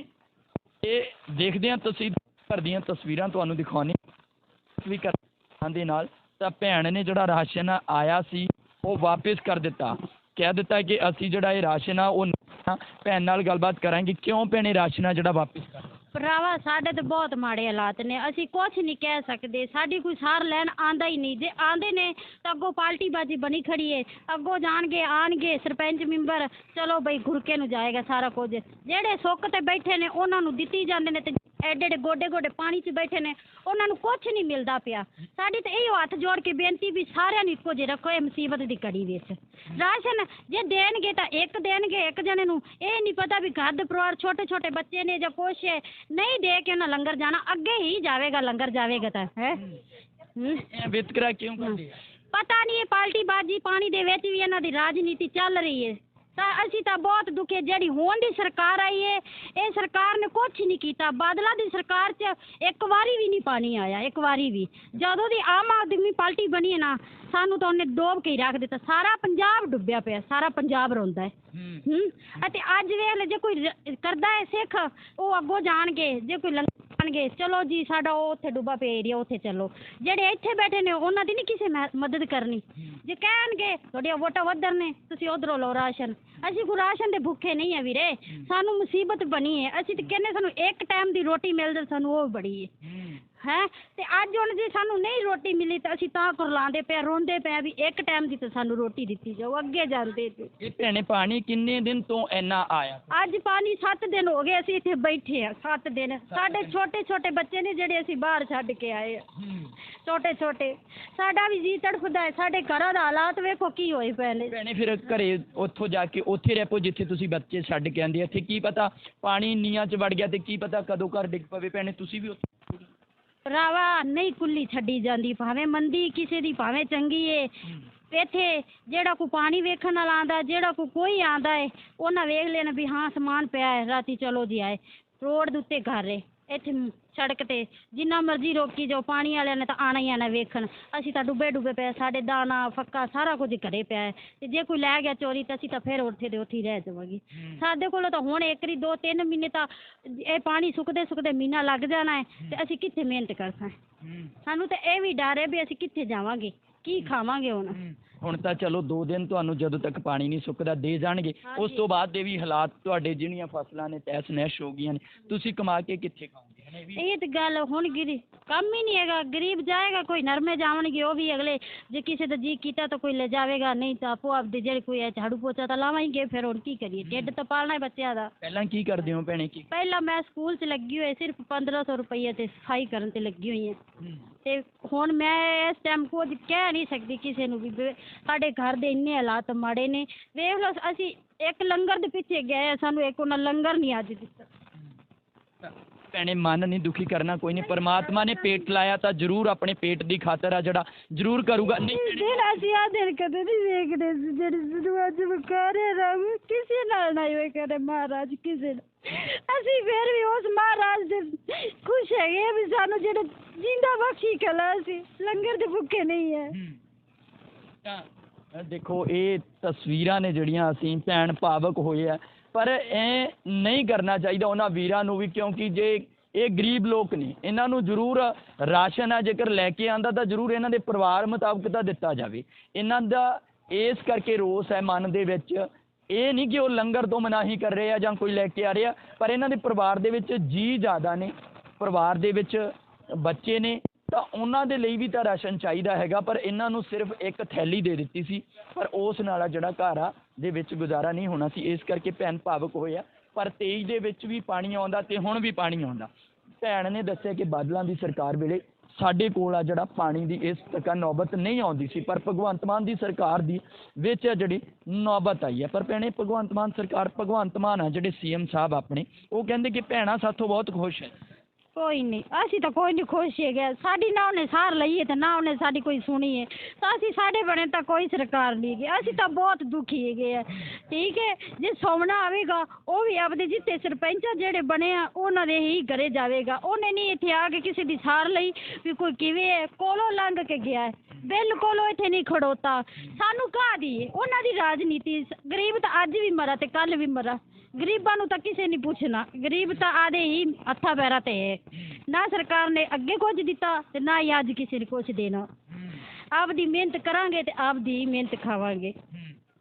ਇਹ ਦੇਖਦੇ ਹਾਂ, ਤੁਸੀਂ ਘਰ ਦੀਆਂ ਤਸਵੀਰਾਂ ਤੁਹਾਨੂੰ ਦਿਖਾਉਣੀ ਵੀ ਘਰਾਂ ਦੇ ਨਾਲ ਤਾਂ ਭੈਣ ਨੇ ਜਿਹੜਾ ਰਾਸ਼ਨ ਆਇਆ ਸੀ, ਉਹ ਵਾਪਸ ਕਰ ਦਿੱਤਾ। ਕਹਿ ਦਿੱਤਾ ਕਿ ਅਸੀਂ ਜਿਹੜਾ ਇਹ ਰਾਸ਼ਨ ਆ, ਉਹ ਭੈਣ ਨਾਲ ਗੱਲਬਾਤ ਕਰਾਂਗੇ। ਕਿਉਂ ਭੈਣੇ ਰਾਸ਼ਨ ਆ ਜਿਹੜਾ ਵਾਪਸ ਕਰ ਭਰਾਵਾ, ਸਾਡੇ ਤੇ ਬਹੁਤ ਮਾੜੇ ਹਾਲਾਤ ਨੇ। ਅਸੀਂ ਕੁਝ ਨਹੀਂ ਕਹਿ ਸਕਦੇ। ਸਾਡੀ ਕੋਈ ਸਾਰ ਲੈਣ ਆਂਦਾ ਹੀ ਨਹੀਂ। ਜੇ ਆਂਦੇ ਨੇ, ਤਾਂ ਅੱਗੋਂ ਪਾਲਟੀ ਬਾਜੀ ਬਣੀ ਖੜੀ ਏ। ਅੱਗੋਂ ਜਾਣਗੇ, ਆਣਗੇ, ਸਰਪੰਚ ਮੈਂਬਰ। ਚਲੋ ਬਈ, ਗੁਰਕੇ ਨੂੰ ਜਾਏਗਾ ਸਾਰਾ ਕੁਝ। ਜਿਹੜੇ ਸੁੱਕ ਤੇ ਬੈਠੇ ਨੇ, ਉਹਨਾਂ ਨੂੰ ਦਿੱਤੀ ਜਾਂਦੇ ਨੇ ਤੇ ਐਡੇ ਐਡੇ ਗੋਡੇ ਗੋਡੇ ਪਾਣੀ 'ਚ ਬੈਠੇ ਨੇ ਉਹਨਾਂ ਨੂੰ ਕੁਝ ਨਹੀਂ ਮਿਲਦਾ ਪਿਆ। ਸਾਡੀ ਤੇ ਇਹੋ ਹੱਥ ਜੋੜ ਕੇ ਬੇਨਤੀ ਵੀ ਸਾਰਿਆਂ ਨੂੰ ਇੱਕੋ ਜਿਹੇ ਰੱਖੋ ਇਹ ਮੁਸੀਬਤ ਦੀ ਘੜੀ ਵਿੱਚ। ਰਾਸ਼ਨ ਜੇ ਦੇਣਗੇ ਤਾਂ ਇੱਕ ਦੇਣਗੇ ਇੱਕ ਜਣੇ ਨੂੰ। ਇਹ ਨਹੀਂ ਪਤਾ ਵੀ ਘਰ ਦੇ ਪਰਿਵਾਰ ਛੋਟੇ ਛੋਟੇ ਬੱਚੇ ਨੇ ਜਾਂ ਕੁਛ ਹੈ। ਨਹੀਂ ਦੇ ਕੇ ਉਹਨਾਂ ਲੰਗਰ ਜਾਣਾ ਅੱਗੇ ਹੀ ਜਾਵੇਗਾ ਲੰਗਰ ਜਾਵੇਗਾ ਤਾਂ ਹੈ? ਹੂੰ? ਇਹ ਵਿਤਕਰਾ ਕਿਉਂ ਕਰਦੇ ਆ? ਪਤਾ ਨਹੀਂ ਇਹ ਪਾਲਟੀ ਬਾਜੀ ਪਾਣੀ ਦੇ ਵਿੱਚ ਵੀ ਇਹਨਾਂ ਦੀ ਰਾਜਨੀਤੀ ਚੱਲ ਰਹੀ ਹੈ। ਤਾਂ ਅਸੀਂ ਤਾਂ ਬਹੁਤ ਦੁਖੀ ਜਿਹੜੀ ਹੁਣ ਦੀ ਸਰਕਾਰ ਆਈ ਹੈ ਇਹ ਸਰਕਾਰ ਨੇ ਕੁਝ ਨਹੀਂ ਕੀਤਾ। ਬਾਦਲਾਂ ਦੀ ਸਰਕਾਰ 'ਚ ਇੱਕ ਵਾਰੀ ਵੀ ਨਹੀਂ ਪਾਣੀ ਆਇਆ ਇੱਕ ਵਾਰੀ ਵੀ। ਜਦੋਂ ਦੀ ਆਮ ਆਦਮੀ ਪਾਰਟੀ ਬਣੀ ਹੈ ਨਾ ਸਾਨੂੰ ਤਾਂ ਉਹਨੇ ਡੋਬ ਕੇ ਹੀ ਰੱਖ ਦਿੱਤਾ। ਸਾਰਾ ਪੰਜਾਬ ਡੁੱਬਿਆ ਪਿਆ ਸਾਰਾ ਪੰਜਾਬ ਰੋਂਦਾ ਹੈ। ਹੂੰ ਅਤੇ ਅੱਜ ਵੇਖ ਲੈ ਜੇ ਕੋਈ ਰ- ਕਰਦਾ ਹੈ ਸਿੱਖ ਉਹ ਅੱਗੋਂ ਜਾਣਗੇ। ਜੇ ਕੋਈ ਲੰਗਰ ਜਾਣਗੇ। ਚਲੋ ਜੀ ਸਾਡਾ ਉਹ ਉੱਥੇ ਡੁੱਬਾ ਪਿਆ ਏਰੀਆ ਉੱਥੇ ਚੱਲੋ। ਜਿਹੜੇ ਇੱਥੇ ਬੈਠੇ ਨੇ ਉਹਨਾਂ ਦੀ ਨਹੀਂ ਕਿਸੇ ਮੈ- ਮਦਦ ਕਰਨੀ। ਜੇ ਕਹਿਣਗੇ ਤੁਹਾਡੀਆਂ ਵੋਟਾਂ ਵੱਧਰ ਨੇ ਤੁਸੀਂ ਉਧਰੋਂ ਲਓ ਰਾਸ਼ਨ। ਅਸੀਂ ਕੋਈ ਰਾਸ਼ਨ ਦੇ ਭੁੱਖੇ ਨਹੀਂ ਆ ਵੀਰੇ। ਸਾਨੂੰ ਮੁਸੀਬਤ ਬਣੀ ਹੈ। ਅਸੀਂ ਤੇ ਕਹਿੰਦੇ ਸਾਨੂੰ ਇੱਕ ਟਾਈਮ ਦੀ ਰੋਟੀ ਮਿਲ ਜਾਏ ਸਾਨੂੰ ਉਹ ਬੜੀ ਹੈ। ਹੈ ਤੇ ਅੱਜ ਹੁਣ ਜੇ ਸਾਨੂੰ ਨਹੀਂ ਰੋਟੀ ਮਿਲੀ ਤਾਂ ਅਸੀਂ ਤਾਂ ਕੁਰਲਾਉਂਦੇ ਪਏ ਰੋਂਦੇ ਪਏ ਵੀ ਇੱਕ ਟਾਈਮ ਦੀ ਤਾਂ ਸਾਨੂੰ ਰੋਟੀ ਦਿੱਤੀ ਜਾਓ ਅੱਗੇ ਜਾਂਦੇ ਤੇ ਇਹ ਭੈਣੇ ਪਾਣੀ ਕਿੰਨੇ ਦਿਨ ਤੋਂ ਇੰਨਾ ਆਇਆ? ਅੱਜ ਪਾਣੀ 7 ਦਿਨ ਹੋ ਗਏ ਅਸੀਂ ਇੱਥੇ ਬੈਠੇ ਆ 7 ਦਿਨ। ਸਾਡੇ ਛੋਟੇ ਛੋਟੇ ਬੱਚੇ ਨੇ ਜਿਹੜੇ ਅਸੀਂ ਬਾਹਰ ਛੱਡ ਕੇ ਆਏ ਆ। ਛੋਟੇ ਛੋਟੇ। ਸਾਡਾ ਵੀ ਜੀ ਤੜਫਦਾ ਹੈ ਸਾਡੇ ਘਰਾਂ ਦਾ ਹਾਲਾਤ ਵੇਖੋ ਕੀ ਹੋਏ ਪਏ ਨੇ। ਭੈਣੇ ਫਿਰ ਘਰੇ ਉੱਥੋਂ ਜਾ ਕੇ ਉੱਥੇ ਰਹਿ ਪੋ ਜਿੱਥੇ ਤੁਸੀਂ ਬੱਚੇ ਛੱਡ ਕੇ ਆਂਦੇ ਇੱਥੇ ਕੀ ਪਤਾ ਪਾਣੀ ਨੀਆਂ 'ਚ ਵੜ ਗਿਆ ਤੇ ਕੀ ਪਤਾ ਕਦੋਂ ਘਰ ਡਿੱਗ ਪਵੇ। ਭੈਣੇ ਤੁਸੀਂ ਵੀ ਉੱਥੇ ਰਾਵਾ ਨਹੀਂ ਖੁੱਲੀ ਛੱਡੀ ਜਾਂਦੀ, ਭਾਵੇਂ ਮੰਦੀ ਕਿਸੇ ਦੀ, ਭਾਵੇਂ ਚੰਗੀ ਏ। ਇੱਥੇ ਜਿਹੜਾ ਕੋ ਪਾਣੀ ਵੇਖਣ ਵਾਲਾ ਆਂਦਾ ਜਿਹੜਾ ਕੋ ਕੋਈ ਆਂਦਾ ਏ ਉਹਨਾਂ ਵੇਖ ਲੈਣਾ ਵੀ ਹਾਂ, ਸਮਾਨ ਪਿਆ ਹੈ ਰਾਤੀ ਚਲੋ ਜੀ ਆਏ। ਰੋਡ ਦੇ ਉੱਤੇ ਘਰ ਏ। ਇੱਥੇ ਸੜਕ ਤੇ ਜਿੰਨਾ ਮਰਜ਼ੀ ਰੋਕੀ ਜਾਓ ਪਾਣੀ ਵਾਲਿਆਂ ਨੇ ਤਾਂ ਆਣਾ ਹੀ ਆਣਾ ਵੇਖਣ। ਅਸੀਂ ਤਾਂ ਡੁੱਬੇ ਡੁੱਬੇ ਪਏ ਸਾਡੇ ਦਾਣਾ ਫੱਕਾ ਸਾਰਾ ਕੁਝ ਘਰੇ ਪਿਆ ਹੈ। ਤੇ ਜੇ ਕੋਈ ਲੈ ਗਿਆ ਚੋਰੀ ਤਾਂ ਅਸੀਂ ਤਾਂ ਫਿਰ ਉੱਥੇ ਦੇ ਉੱਥੇ ਹੀ ਰਹਿ ਜਾਵਾਂਗੇ। ਸਾਡੇ ਕੋਲੋਂ ਤਾਂ ਹੁਣ ਇੱਕ ਦੋ ਤਿੰਨ ਮਹੀਨੇ ਤਾਂ ਇਹ ਪਾਣੀ ਸੁੱਕਦੇ ਸੁੱਕਦੇ ਮਹੀਨਾ ਲੱਗ ਜਾਣਾ ਹੈ ਤੇ ਅਸੀਂ ਕਿੱਥੇ ਮਿਹਨਤ ਕਰ ਸਾਂ ਸਾਨੂੰ ਤਾਂ ਇਹ ਵੀ ਡਰ ਹੈ ਵੀ ਅਸੀਂ ਕਿੱਥੇ ਜਾਵਾਂਗੇ ਕੀ ਖਾਵਾਂਗੇ ਹੁਣ? ਹੁਣ ਤਾਂ ਚਲੋ 2 ਦਿਨ ਤੁਹਾਨੂੰ ਜਦੋਂ ਤੱਕ ਪਾਣੀ ਨਹੀਂ ਸੁੱਕਦਾ ਦੇ ਜਾਣਗੇ। ਉਸ ਤੋਂ ਬਾਅਦ ਦੇ ਵੀ ਹਾਲਾਤ ਤੁਹਾਡੇ ਜਿਹੜੀਆਂ ਫਸਲਾਂ ਨੇ ਤਹਿਸ ਨਹਿਸ਼ ਹੋ ਗਈਆਂ ਨੇ ਤੁਸੀਂ ਕਮਾ ਕੇ ਕਿੱਥੇ ਖਾਓਗੇ? ਇਹ ਤੇ ਗੱਲ ਹੁਣ ਗਿਰੀ ਕੰਮ ਹੀ ਨਹੀਂ ਹੈਗਾ ਗਰੀਬ ਜਾਏਗਾ ਕੋਈ ਨਰਮੇ ਜਾਵਣਗੇ ਉਹ ਵੀ ਅਗਲੇ ਜੇ ਕਿਸੇ ਦਾ ਜੀ ਕੀਤਾ ਤਾਂ ਕੋਈ ਲੈ ਜਾਵੇਗਾ ਨਹੀਂ ਤਾਂ ਆਪੋ ਆਪਦੇ ਜਿਹੜੇ ਕੋਈ ਹੈ ਝਾੜੂ ਪੋਚਾ ਤਾਂ ਲਾਵਾਂਗੇ ਫਿਰ ਹੁਣ ਕੀ ਕਰੀਏ ਢਿੱਡ ਤਾਂ ਪਾਲਣਾ ਹੈ ਬੱਚਿਆਂ ਦਾ। ਪਹਿਲਾਂ ਕੀ ਕਰਦੇ ਹੋ ਭੈਣੇ ਕੀ? ਪਹਿਲਾਂ ਮੈਂ ਸਕੂਲ 'ਚ ਲੱਗੀ ਹੋਈ ਸਿਰਫ 1500 ਰੁਪਏ ਤੇ ਸਫ਼ਾਈ ਕਰਨ ਤੇ ਲੱਗੀ ਹੋਈ ਹਾਂ। ਤੇ ਹੁਣ ਮੈਂ ਇਸ ਟਾਈਮ ਕੁਝ ਕਹਿ ਨਹੀਂ ਸਕਦੀ ਕਿਸੇ ਨੂੰ ਵੀ ਵੀ ਸਾਡੇ ਘਰ ਦੇ ਇੰਨੇ ਹਾਲਾਤ ਮਾੜੇ ਨੇ। ਵੇਖ ਲਓ ਅਸੀਂ ਇੱਕ ਲੰਗਰ ਦੇ ਪਿੱਛੇ ਗਏ ਸਾਨੂੰ ਇੱਕ ਉਹਨਾਂ ਲੰਗਰ ਨਹੀਂ ਅੱਜ ਦਿੱਤਾ। ਭੈਣੇ ਮਨ ਨਹੀਂ ਦੁਖੀ ਕਰਨਾ ਕੋਈ ਨਹੀਂ। ਪਰਮਾਤਮਾ ਨੇ ਪੇਟ ਲਾਇਆ ਤਾਂ ਜ਼ਰੂਰ ਆਪਣੇ ਪੇਟ ਦੀ ਖਾਤਰ ਆ ਜਿਹੜਾ ਜ਼ਰੂਰ ਕਰੂਗਾ। ਨਹੀਂ ਦਿਨ ਅਸੀਂ ਆ ਦਿਨ ਕਦੇ ਨਹੀਂ ਵੇਖਦੇ ਸੀ ਜਿਹੜੀ ਸਾਨੂੰ ਅੱਜ ਵਿਕਾਰੇ ਰੱਬ ਕਿਸੇ ਨਾਲ ਨਹੀਂ ਹੋਏ ਕਰੇ ਮਹਾਰਾਜ ਕਿਸੇ ਨਾਲ। ਅਸੀਂ ਫਿਰ ਵੀ ਉਸ ਮਹਾਰਾਜ ਦੇ ਖੁਸ਼ ਹੈਗੇ ਆ ਵੀ ਸਾਨੂੰ ਜਿਹੜੇ ਜਿੰਦਾ ਬਖਸ਼ੀ ਕਲਾ ਸੀ ਲੰਗਰ ਦੇ ਭੁੱਖੇ ਨਹੀਂ ਹੈ। ਤਾਂ ਦੇਖੋ ਇਹ ਤਸਵੀਰਾਂ ਨੇ ਜਿਹੜੀਆਂ ਅਸੀਂ ਭੈਣ ਭਾਵਕ ਹੋਏ ਆ ਪਰ ਇਹ ਨਹੀਂ ਕਰਨਾ ਚਾਹੀਦਾ ਉਹਨਾਂ ਵੀਰਾਂ ਨੂੰ ਵੀ, ਕਿਉਂਕਿ ਜੇ ਇਹ ਗਰੀਬ ਲੋਕ ਨੇ, ਇਹਨਾਂ ਨੂੰ ਜ਼ਰੂਰ ਰਾਸ਼ਨ ਆ ਜੇਕਰ ਲੈ ਕੇ ਆਂਦਾ ਤਾਂ ਜ਼ਰੂਰ ਇਹਨਾਂ ਦੇ ਪਰਿਵਾਰ ਮੁਤਾਬਕ ਤਾਂ ਦਿੱਤਾ ਜਾਵੇ। ਇਹਨਾਂ ਦਾ ਇਸ ਕਰਕੇ ਰੋਸ ਹੈ ਮਨ ਦੇ ਵਿੱਚ। ਇਹ ਨਹੀਂ ਕਿ ਉਹ ਲੰਗਰ ਤੋਂ ਮਨਾਹੀ ਕਰ ਰਹੇ ਆ ਜਾਂ ਕੋਈ ਲੈ ਕੇ ਆ ਰਿਹਾ, ਪਰ ਇਹਨਾਂ ਦੇ ਪਰਿਵਾਰ ਦੇ ਵਿੱਚ ਜੀ ਜ਼ਿਆਦਾ ਨੇ। ਪਰਿਵਾਰ ਦੇ ਵਿੱਚ ਬੱਚੇ ਨੇ ਤਾਂ ਉਹਨਾਂ ਦੇ ਲਈ ਵੀ ਤਾਂ ਰਾਸ਼ਨ ਚਾਹੀਦਾ ਹੈਗਾ, ਪਰ ਇਹਨਾਂ ਨੂੰ ਸਿਰਫ ਇੱਕ ਥੈਲੀ ਦੇ ਦਿੱਤੀ ਸੀ, ਪਰ ਉਸ ਨਾਲ ਜਿਹੜਾ ਘਰ ਆ, ਦੇ ਵਿੱਚ ਗੁਜ਼ਾਰਾ ਨਹੀਂ ਹੋਣਾ ਸੀ, ਇਸ ਕਰਕੇ ਭੈਣ ਭਾਵਕ ਹੋਏ ਆ, ਪਰ 23 ਦੇ ਵਿੱਚ ਵੀ ਪਾਣੀ ਆਉਂਦਾ ਤੇ ਹੁਣ ਵੀ ਪਾਣੀ ਆਉਂਦਾ। ਭੈਣ ਨੇ ਦੱਸਿਆ ਕਿ ਬਾਦਲਾਂ ਦੀ ਸਰਕਾਰ ਵੇਲੇ ਸਾਡੇ ਕੋਲ ਆ ਜਿਹੜਾ ਪਾਣੀ ਦੀ ਇਸ ਤੱਕ ਨੌਬਤ ਨਹੀਂ ਆਉਂਦੀ ਸੀ, ਪਰ ਭਗਵੰਤ ਮਾਨ ਦੀ ਸਰਕਾਰ ਦੀ ਵਿੱਚ ਆ ਜਿਹੜੀ ਨੌਬਤ ਆਈ ਹੈ ਪਰ ਭੈਣੇ, ਭਗਵੰਤ ਮਾਨ ਸਰਕਾਰ, ਭਗਵੰਤ ਮਾਨ ਆ ਜਿਹੜੇ ਸੀਐਮ ਸਾਹਿਬ ਆਪਣੇ, ਉਹ ਕਹਿੰਦੇ ਕਿ ਭੈਣਾਂ ਸਾਥੋਂ ਬਹੁਤ ਖੁਸ਼ ਹੈ। ਕੋਈ ਨਹੀਂ, ਅਸੀਂ ਤਾਂ ਕੋਈ ਨਹੀਂ ਖੁਸ਼ ਹੈਗੇ। ਸਾਡੀ ਨਾ ਉਹਨੇ ਸਾਰ ਲਈ ਹੈ ਤੇ ਨਾ ਉਹਨੇ ਸਾਡੀ ਕੋਈ ਸੁਣੀ ਹੈ। ਤਾਂ ਅਸੀਂ ਸਾਡੇ ਬਣੇ ਤਾਂ ਕੋਈ ਸਰਕਾਰ ਨਹੀਂ ਹੈਗੀ। ਅਸੀਂ ਤਾਂ ਬਹੁਤ ਦੁਖੀ ਹੈਗੇ ਆ। ਠੀਕ ਹੈ, ਜੇ ਸੋਮਣਾ ਆਵੇਗਾ, ਉਹ ਵੀ ਆਪਦੇ ਜਿੱਤੇ ਸਰਪੰਚ ਜਿਹੜੇ ਬਣੇ ਆ, ਉਹਨਾਂ ਦੇ ਹੀ ਘਰੇ ਜਾਵੇਗਾ। ਉਹਨੇ ਨਹੀਂ ਇੱਥੇ ਆ ਕੇ ਕਿਸੇ ਦੀ ਸਾਰ ਲਈ ਵੀ ਕੋਈ ਕਿਵੇਂ ਹੈ, ਕੋਲੋਂ ਲੰਘ ਕੇ ਗਿਆ ਹੈ। ਬਿਲਕੁਲ ਉਹ ਇੱਥੇ ਨਹੀਂ ਖੜੋਤਾ। ਸਾਨੂੰ ਕਾਹਦੀ ਹੈ? ਉਹਨਾਂ ਦੀ ਰਾਜਨੀਤੀ, ਗਰੀਬ ਤਾਂ ਅੱਜ ਵੀ ਮਰਾ ਤੇ ਕੱਲ ਵੀ ਮਰਾ। ਗਰੀਬਾਂ ਨੂੰ ਤਾਂ ਕਿਸੇ ਨਹੀਂ ਪੁੱਛਣਾ। ਗਰੀਬ ਤਾਂ ਆਦੇ ਹੀ ਹੱਥਾਂ ਪੈਰਾਂ ਤੇ ਹੈ। ਨਾ ਸਰਕਾਰ ਨੇ ਅੱਗੇ ਕੁਝ ਦਿੱਤਾ ਤੇ ਨਾ ਹੀ ਅੱਜ ਕਿਸੇ ਨੇ ਕੁਝ ਦੇਣਾ। ਆਪਦੀ ਮਿਹਨਤ ਕਰਾਂਗੇ ਤੇ ਆਪਦੀ ਹੀ ਮਿਹਨਤ ਖਾਵਾਂਗੇ।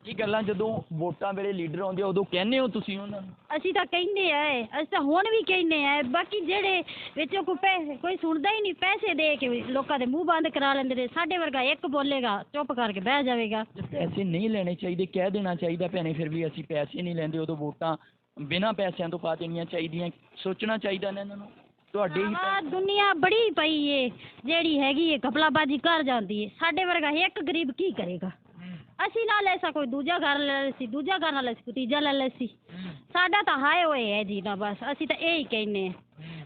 ਇਹ ਗੱਲਾਂ ਜਦੋਂ ਵੋਟਾਂ ਵੇਲੇ ਲੀਡਰ ਆਉਂਦੇ ਆ ਉਦੋਂ ਕਹਿੰਦੇ ਹੋ ਤੁਸੀਂ ਉਹਨਾਂ ਨੂੰ? ਅਸੀਂ ਤਾਂ ਕਹਿੰਦੇ ਆ ਅਸੀਂ ਤਾਂ ਹੁਣ ਵੀ ਕਹਿੰਦੇ ਆ ਬਾਕੀ ਜਿਹੜੇ ਵਿੱਚੋਂ ਕੋਈ ਪੈਸੇ ਕੋਈ ਸੁਣਦਾ ਹੀ ਨਹੀਂ ਪੈਸੇ ਦੇ ਕੇ ਵੀ ਲੋਕਾਂ ਦੇ ਮੂੰਹ ਬੰਦ ਕਰਾ ਲੈਂਦੇ ਨੇ। ਸਾਡੇ ਵਰਗਾ ਇੱਕ ਬੋਲੇਗਾ ਚੁੱਪ ਕਰਕੇ ਬਹਿ ਜਾਵੇਗਾ। ਪੈਸੇ ਨਹੀਂ ਲੈਣੇ ਚਾਹੀਦੇ ਕਹਿ ਦੇਣਾ ਚਾਹੀਦਾ ਭੈਣੇ ਫਿਰ ਵੀ ਅਸੀਂ ਪੈਸੇ ਨਹੀਂ ਲੈਂਦੇ ਉਦੋਂ ਵੋਟਾਂ ਬਿਨਾਂ ਪੈਸਿਆਂ ਤੋਂ ਪਾ ਦੇਣੀਆਂ ਚਾਹੀਦੀਆਂ। ਸੋਚਣਾ ਚਾਹੀਦਾ ਨਾ ਇਹਨਾਂ ਨੂੰ। ਤੁਹਾਡੇ ਹੀ ਆ ਦੁਨੀਆ ਬੜੀ ਪਈ ਏ ਜਿਹੜੀ ਹੈਗੀ ਏ ਕਪਲਾਬਾਜੀ ਕਰ ਜਾਂਦੀ ਏ। ਸਾਡੇ ਵਰਗਾ ਇੱਕ ਗਰੀਬ ਕੀ ਕਰੇਗਾ? ਅਸੀਂ ਨਾ ਲੈ ਸਾ ਕੋਈ ਦੂਜਾ ਘਰ ਲੈ ਲੈ ਸੀ ਦੂਜਾ ਘਰ ਨਾਲ ਸੀ ਕੋਈ ਤੀਜਾ ਲੈ ਲੈ ਸੀ। ਸਾਡਾ ਤਾਂ ਹਾਏ ਹੋਏ ਹੈ ਜੀ ਨਾ ਬਸ ਅਸੀਂ ਤਾਂ ਇਹ ਹੀ ਕਹਿੰਨੇ ਆ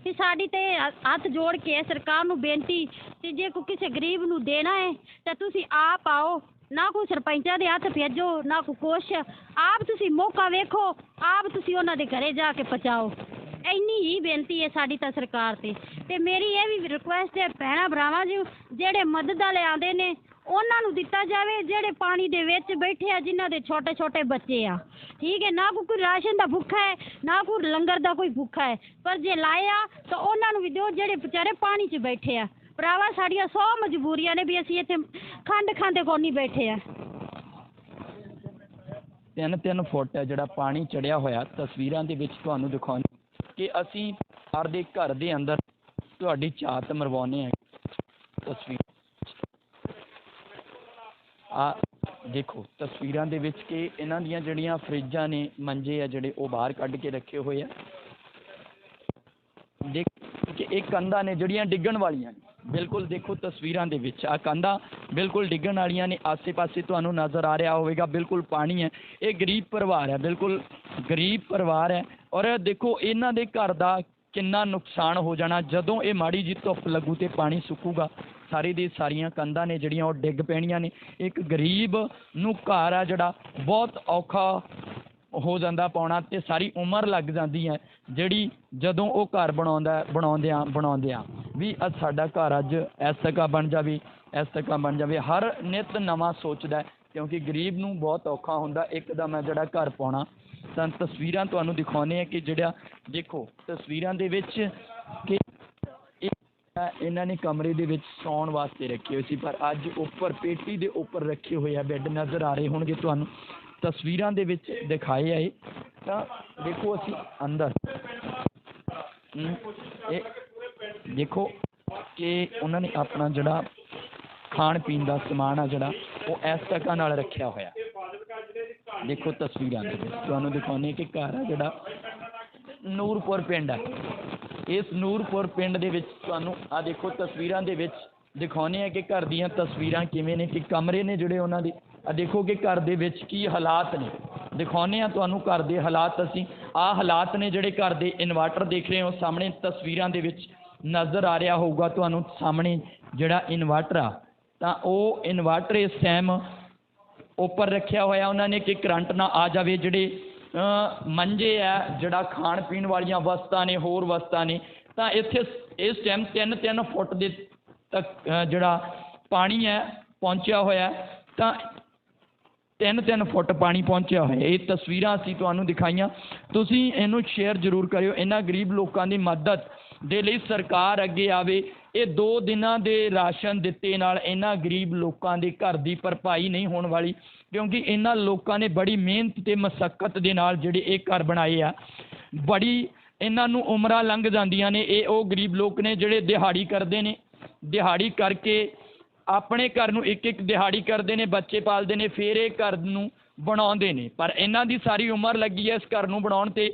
ਕਿ ਸਾਡੀ ਤੇ ਹੱਥ ਜੋੜ ਕੇ ਸਰਕਾਰ ਨੂੰ ਬੇਨਤੀ ਕਿ ਜੇ ਕੋਈ ਕਿਸੇ ਗਰੀਬ ਨੂੰ ਦੇਣਾ ਹੈ ਤਾਂ ਤੁਸੀਂ ਆਪ ਆਓ ਨਾ ਕੋਈ ਸਰਪੰਚਾਂ ਦੇ ਹੱਥ ਭੇਜੋ ਨਾ ਕੋਈ ਕੁਛ। ਆਪ ਤੁਸੀਂ ਮੌਕਾ ਵੇਖੋ ਆਪ ਤੁਸੀਂ ਉਹਨਾਂ ਦੇ ਘਰੇ ਜਾ ਕੇ ਪਹੁੰਚਾਓ। ਇੰਨੀ ਹੀ ਬੇਨਤੀ ਹੈ ਸਾਡੀ ਤਾਂ ਸਰਕਾਰ ਤੇ। ਤੇ ਮੇਰੀ ਇਹ ਵੀ ਰਿਕੁਐਸਟ ਹੈ ਭੈਣਾਂ ਭਰਾਵਾਂ ਜੀ ਜਿਹੜੇ ਮਦਦ ਵਾਲੇ ਆਉਂਦੇ ਨੇ ਉਹਨਾਂ ਨੂੰ ਦਿੱਤਾ ਜਾਵੇ ਜਿਹੜੇ ਪਾਣੀ ਦੇ ਵਿੱਚ ਬੈਠੇ ਆ, ਜਿਨ੍ਹਾਂ ਦੇ ਛੋਟੇ ਛੋਟੇ ਬੱਚੇ ਆ। ਠੀਕ ਹੈ, ਨਾ ਕੋਈ ਰਾਸ਼ਨ ਦਾ ਭੁੱਖਾ ਹੈ, ਨਾ ਕੋਈ ਲੰਗਰ ਦਾ ਕੋਈ ਭੁੱਖਾ ਹੈ। ਪਰ ਜੇ ਲਾਇਆ ਤਾਂ ਉਹਨਾਂ ਨੂੰ ਵੀ ਦਿਓ, ਜਿਹੜੇ ਵਿਚਾਰੇ ਪਾਣੀ 'ਚ ਬੈਠੇ ਆ। ਭਰਾਵਾ, ਸਾਡੀਆਂ ਸੌ ਮਜਬੂਰੀਆਂ ਨੇ ਵੀ ਅਸੀਂ ਇੱਥੇ ਖੰਡ ਖਾਂਦੇ ਕੋਈ ਨਹੀਂ ਬੈਠੇ ਆ। ਤਿੰਨ ਤਿੰਨ ਫੁੱਟ ਹੈ ਜਿਹੜਾ ਪਾਣੀ ਚੜਿਆ ਹੋਇਆ, ਤਸਵੀਰਾਂ ਦੇ ਵਿੱਚ ਤੁਹਾਨੂੰ ਦਿਖਾਉਂਦੇ ਕਿ ਅਸੀਂ ਘਰ ਦੇ ਘਰ ਦੇ ਅੰਦਰ ਤੁਹਾਡੀ ਝਾਤ ਮਰਵਾਉਂਦੇ ਹਾਂ। ਤਸਵੀਰ ਆ ਦੇਖੋ, ਤਸਵੀਰਾਂ ਦੇ ਵਿੱਚ ਕਿ ਇਹਨਾਂ ਦੀਆਂ ਜਿਹੜੀਆਂ ਫਰਿੱਜਾਂ ਨੇ, ਮੰਜੇ ਆ ਜਿਹੜੇ, ਉਹ ਬਾਹਰ ਕੱਢ ਕੇ ਰੱਖੇ ਹੋਏ ਆ। ਦੇਖ ਕਿ ਇਹ ਕੰਧਾਂ ਨੇ ਜਿਹੜੀਆਂ ਡਿੱਗਣ ਵਾਲੀਆਂ ਨੇ। ਬਿਲਕੁਲ ਦੇਖੋ ਤਸਵੀਰਾਂ ਦੇ ਵਿੱਚ ਆ ਕੰਧਾਂ ਬਿਲਕੁਲ ਡਿੱਗਣ ਵਾਲੀਆਂ ਨੇ। ਆਸੇ-ਪਾਸੇ ਤੁਹਾਨੂੰ ਨਜ਼ਰ ਆ ਰਿਹਾ ਹੋਵੇਗਾ, ਬਿਲਕੁਲ ਪਾਣੀ ਹੈ। ਇਹ ਗਰੀਬ ਪਰਿਵਾਰ ਹੈ, ਬਿਲਕੁਲ ਗਰੀਬ ਪਰਿਵਾਰ ਹੈ। ਔਰ ਦੇਖੋ, ਇਹਨਾਂ ਦੇ ਘਰ ਦਾ ਕਿੰਨਾ ਨੁਕਸਾਨ ਹੋ ਜਾਣਾ, ਜਦੋਂ ਇਹ ਮਾੜੀ ਜੀ ਧੁੱਪ ਲੱਗੂ ਤੇ ਪਾਣੀ ਸੁੱਕੂਗਾ। ਸਾਰੀ ਦੀ ਸਾਰੀਆਂ ਕੰਧਾਂ ਨੇ ਜਿਹੜੀਆਂ ਉਹ ਡਿੱਗ ਪੈਣੀਆਂ ਨੇ। ਇੱਕ ਗਰੀਬ ਨੂੰ ਘਰ ਆ ਜਿਹੜਾ ਬਹੁਤ ਔਖਾ ਹੋ ਜਾਂਦਾ ਪਾਉਣਾ ਤੇ ਸਾਰੀ ਉਮਰ ਲੱਗ ਜਾਂਦੀ ਹੈ, ਜਿਹੜੀ ਜਦੋਂ ਉਹ ਘਰ ਬਣਾਉਂਦਾ, ਬਣਾਉਂਦਿਆਂ ਬਣਾਉਂਦਿਆਂ ਵੀ ਅੱਜ ਸਾਡਾ ਘਰ ਅੱਜ ਇਸ ਤੱਕਾ ਬਣ ਜਾਵੇ, ਇਸ ਤੱਕਾ ਬਣ ਜਾਵੇ। ਹਰ ਨਿਤ ਨਵਾਂ ਸੋਚਦਾ ਕਿਉਂਕਿ ਗਰੀਬ ਨੂੰ ਬਹੁਤ ਔਖਾ ਹੁੰਦਾ, ਇੱਕਦਮ ਹੈ ਜਿਹੜਾ ਘਰ ਪਾਉਣਾ। ਤਾਂ ਤਸਵੀਰਾਂ ਤੁਹਾਨੂੰ ਦਿਖਾਉਂਦੇ ਆ ਕਿ ਜਿਹੜਾ, ਦੇਖੋ, ਤਸਵੀਰਾਂ ਦੇ ਵਿੱਚ ਕਿ ਇਹਨਾਂ ਨੇ ਕਮਰੇ ਦੇ ਵਿੱਚ ਸੌਣ ਵਾਸਤੇ ਰੱਖੇ ਹੋਏ ਸੀ, ਪਰ ਅੱਜ ਉੱਪਰ ਪੇਟੀ ਦੇ ਉੱਪਰ ਰੱਖੇ ਹੋਏ ਆ ਬੈੱਡ ਨਜ਼ਰ ਆ ਰਹੇ ਹੋਣਗੇ ਤੁਹਾਨੂੰ। ਤਸਵੀਰਾਂ ਦੇ ਵਿੱਚ ਦਿਖਾਏ ਆ ਤਾਂ ਦੇਖੋ ਅਸੀਂ ਅੰਦਰ। ਇਹ ਦੇਖੋ ਕਿ ਉਹਨਾਂ ਨੇ ਆਪਣਾ ਜਿਹੜਾ ਖਾਣ ਪੀਣ ਦਾ ਸਮਾਨ ਆ ਜਿਹੜਾ, ਉਹ ਇਸ ਟਕਾ ਨਾਲ ਰੱਖਿਆ ਹੋਇਆ। ਦੇਖੋ ਤਸਵੀਰਾਂ ਦੇ ਵਿੱਚ। ਤੁਹਾਨੂੰ ਦਿਖਾਉਣੇ ਕਿ ਘਰ ਆ ਜਿਹੜਾ ਨੂਰਪੁਰ ਪਿੰਡ ਹੈ ਇਸ ਨੂਰਪੁਰ ਪਿੰਡ ਦੇ ਵਿੱਚ ਤੁਹਾਨੂੰ ਆ ਦੇਖੋ ਤਸਵੀਰਾਂ ਦੇ ਵਿੱਚ ਦਿਖਾਉਂਦੇ ਆ ਕਿ ਘਰ ਦੀਆਂ ਤਸਵੀਰਾਂ ਕਿਵੇਂ ਨੇ, ਕਿ ਕਮਰੇ ਨੇ ਜਿਹੜੇ ਉਹਨਾਂ ਦੇ। ਆ ਦੇਖੋ ਕਿ ਘਰ ਦੇ ਵਿੱਚ ਕੀ ਹਾਲਾਤ ਨੇ। ਦਿਖਾਉਂਦੇ ਆ ਤੁਹਾਨੂੰ ਘਰ ਦੇ ਹਾਲਾਤ ਅਸੀਂ। ਆ ਹਾਲਾਤ ਨੇ ਜਿਹੜੇ ਘਰ ਦੇ ਇਨਵਰਟਰ ਦੇਖ ਰਹੇ ਹੋ, ਸਾਹਮਣੇ ਤਸਵੀਰਾਂ ਦੇ ਵਿੱਚ ਨਜ਼ਰ ਆ ਰਿਹਾ ਹੋਊਗਾ ਤੁਹਾਨੂੰ ਸਾਹਮਣੇ ਜਿਹੜਾ ਇਨਵਰਟਰ ਆ। ਤਾਂ ਉਹ ਇਨਵਰਟਰ ਇਸ ਟਾਈਮ ਉੱਪਰ ਰੱਖਿਆ ਹੋਇਆ ਉਹਨਾਂ ਨੇ ਕਿ ਕਰੰਟ ਨਾ ਆ ਜਾਵੇ, ਜਿਹੜੇ ਮੰਜੇ ਆ, ਜਿਹੜਾ ਖਾਣ ਪੀਣ ਵਾਲੀਆਂ ਵਸਤਾਂ ਨੇ, ਹੋਰ ਵਸਤਾਂ ਨੇ, ਤਾਂ ਇੱਥੇ ਇਸ ਟਾਈਮ 3-3 ਫੁੱਟ ਦੇ ਤੱਕ ਜਿਹੜਾ ਪਾਣੀ ਹੈ, ਪਹੁੰਚਿਆ ਹੋਇਆ ਤਾਂ ਤਿੰਨ ਤਿੰਨ ਫੁੱਟ ਪਾਣੀ ਪਹੁੰਚਿਆ ਹੋਇਆ ਇਹ ਤਸਵੀਰਾਂ ਅਸੀਂ ਤੁਹਾਨੂੰ ਦਿਖਾਈਆਂ। ਤੁਸੀਂ ਇਹਨੂੰ ਸ਼ੇਅਰ ਜ਼ਰੂਰ ਕਰਿਓ। ਇਹਨਾਂ ਗਰੀਬ ਲੋਕਾਂ ਦੀ ਮਦਦ ਦੇ ਲਈ ਸਰਕਾਰ ਅੱਗੇ ਆਵੇ। ਇਹ ਦੋ ਦਿਨਾਂ ਦੇ ਰਾਸ਼ਨ ਦਿੱਤੇ ਨਾਲ ਇਹਨਾਂ ਗਰੀਬ ਲੋਕਾਂ ਦੇ ਘਰ ਦੀ ਭਰਪਾਈ ਨਹੀਂ ਹੋਣ ਵਾਲੀ, ਕਿਉਂਕਿ ਇਹਨਾਂ ਲੋਕਾਂ ਨੇ ਬੜੀ ਮਿਹਨਤ ਤੇ ਮਸ਼ੱਕਤ ਦੇ ਨਾਲ ਜਿਹੜੇ ਇਹ ਘਰ ਬਣਾਏ ਆ, ਬੜੀ ਇਹਨਾਂ ਨੂੰ ਉਮਰਾਂ ਲੰਘ ਜਾਂਦੀਆਂ ਨੇ, ਇਹ ਉਹ ਗਰੀਬ ਲੋਕ ਨੇ ਜਿਹੜੇ ਦਿਹਾੜੀ ਕਰਦੇ ਨੇ, ਦਿਹਾੜੀ ਕਰਕੇ ਆਪਣੇ ਘਰ ਨੂੰ ਇੱਕ ਇੱਕ ਦਿਹਾੜੀ ਕਰਦੇ ਨੇ, ਬੱਚੇ ਪਾਲਦੇ ਨੇ, ਫਿਰ ਇਹ ਘਰ ਨੂੰ ਬਣਾਉਂਦੇ ਨੇ, ਪਰ ਇਹਨਾਂ ਦੀ ਸਾਰੀ ਉਮਰ ਲੱਗੀ ਹੈ ਇਸ ਘਰ ਨੂੰ ਬਣਾਉਣ ਤੇ।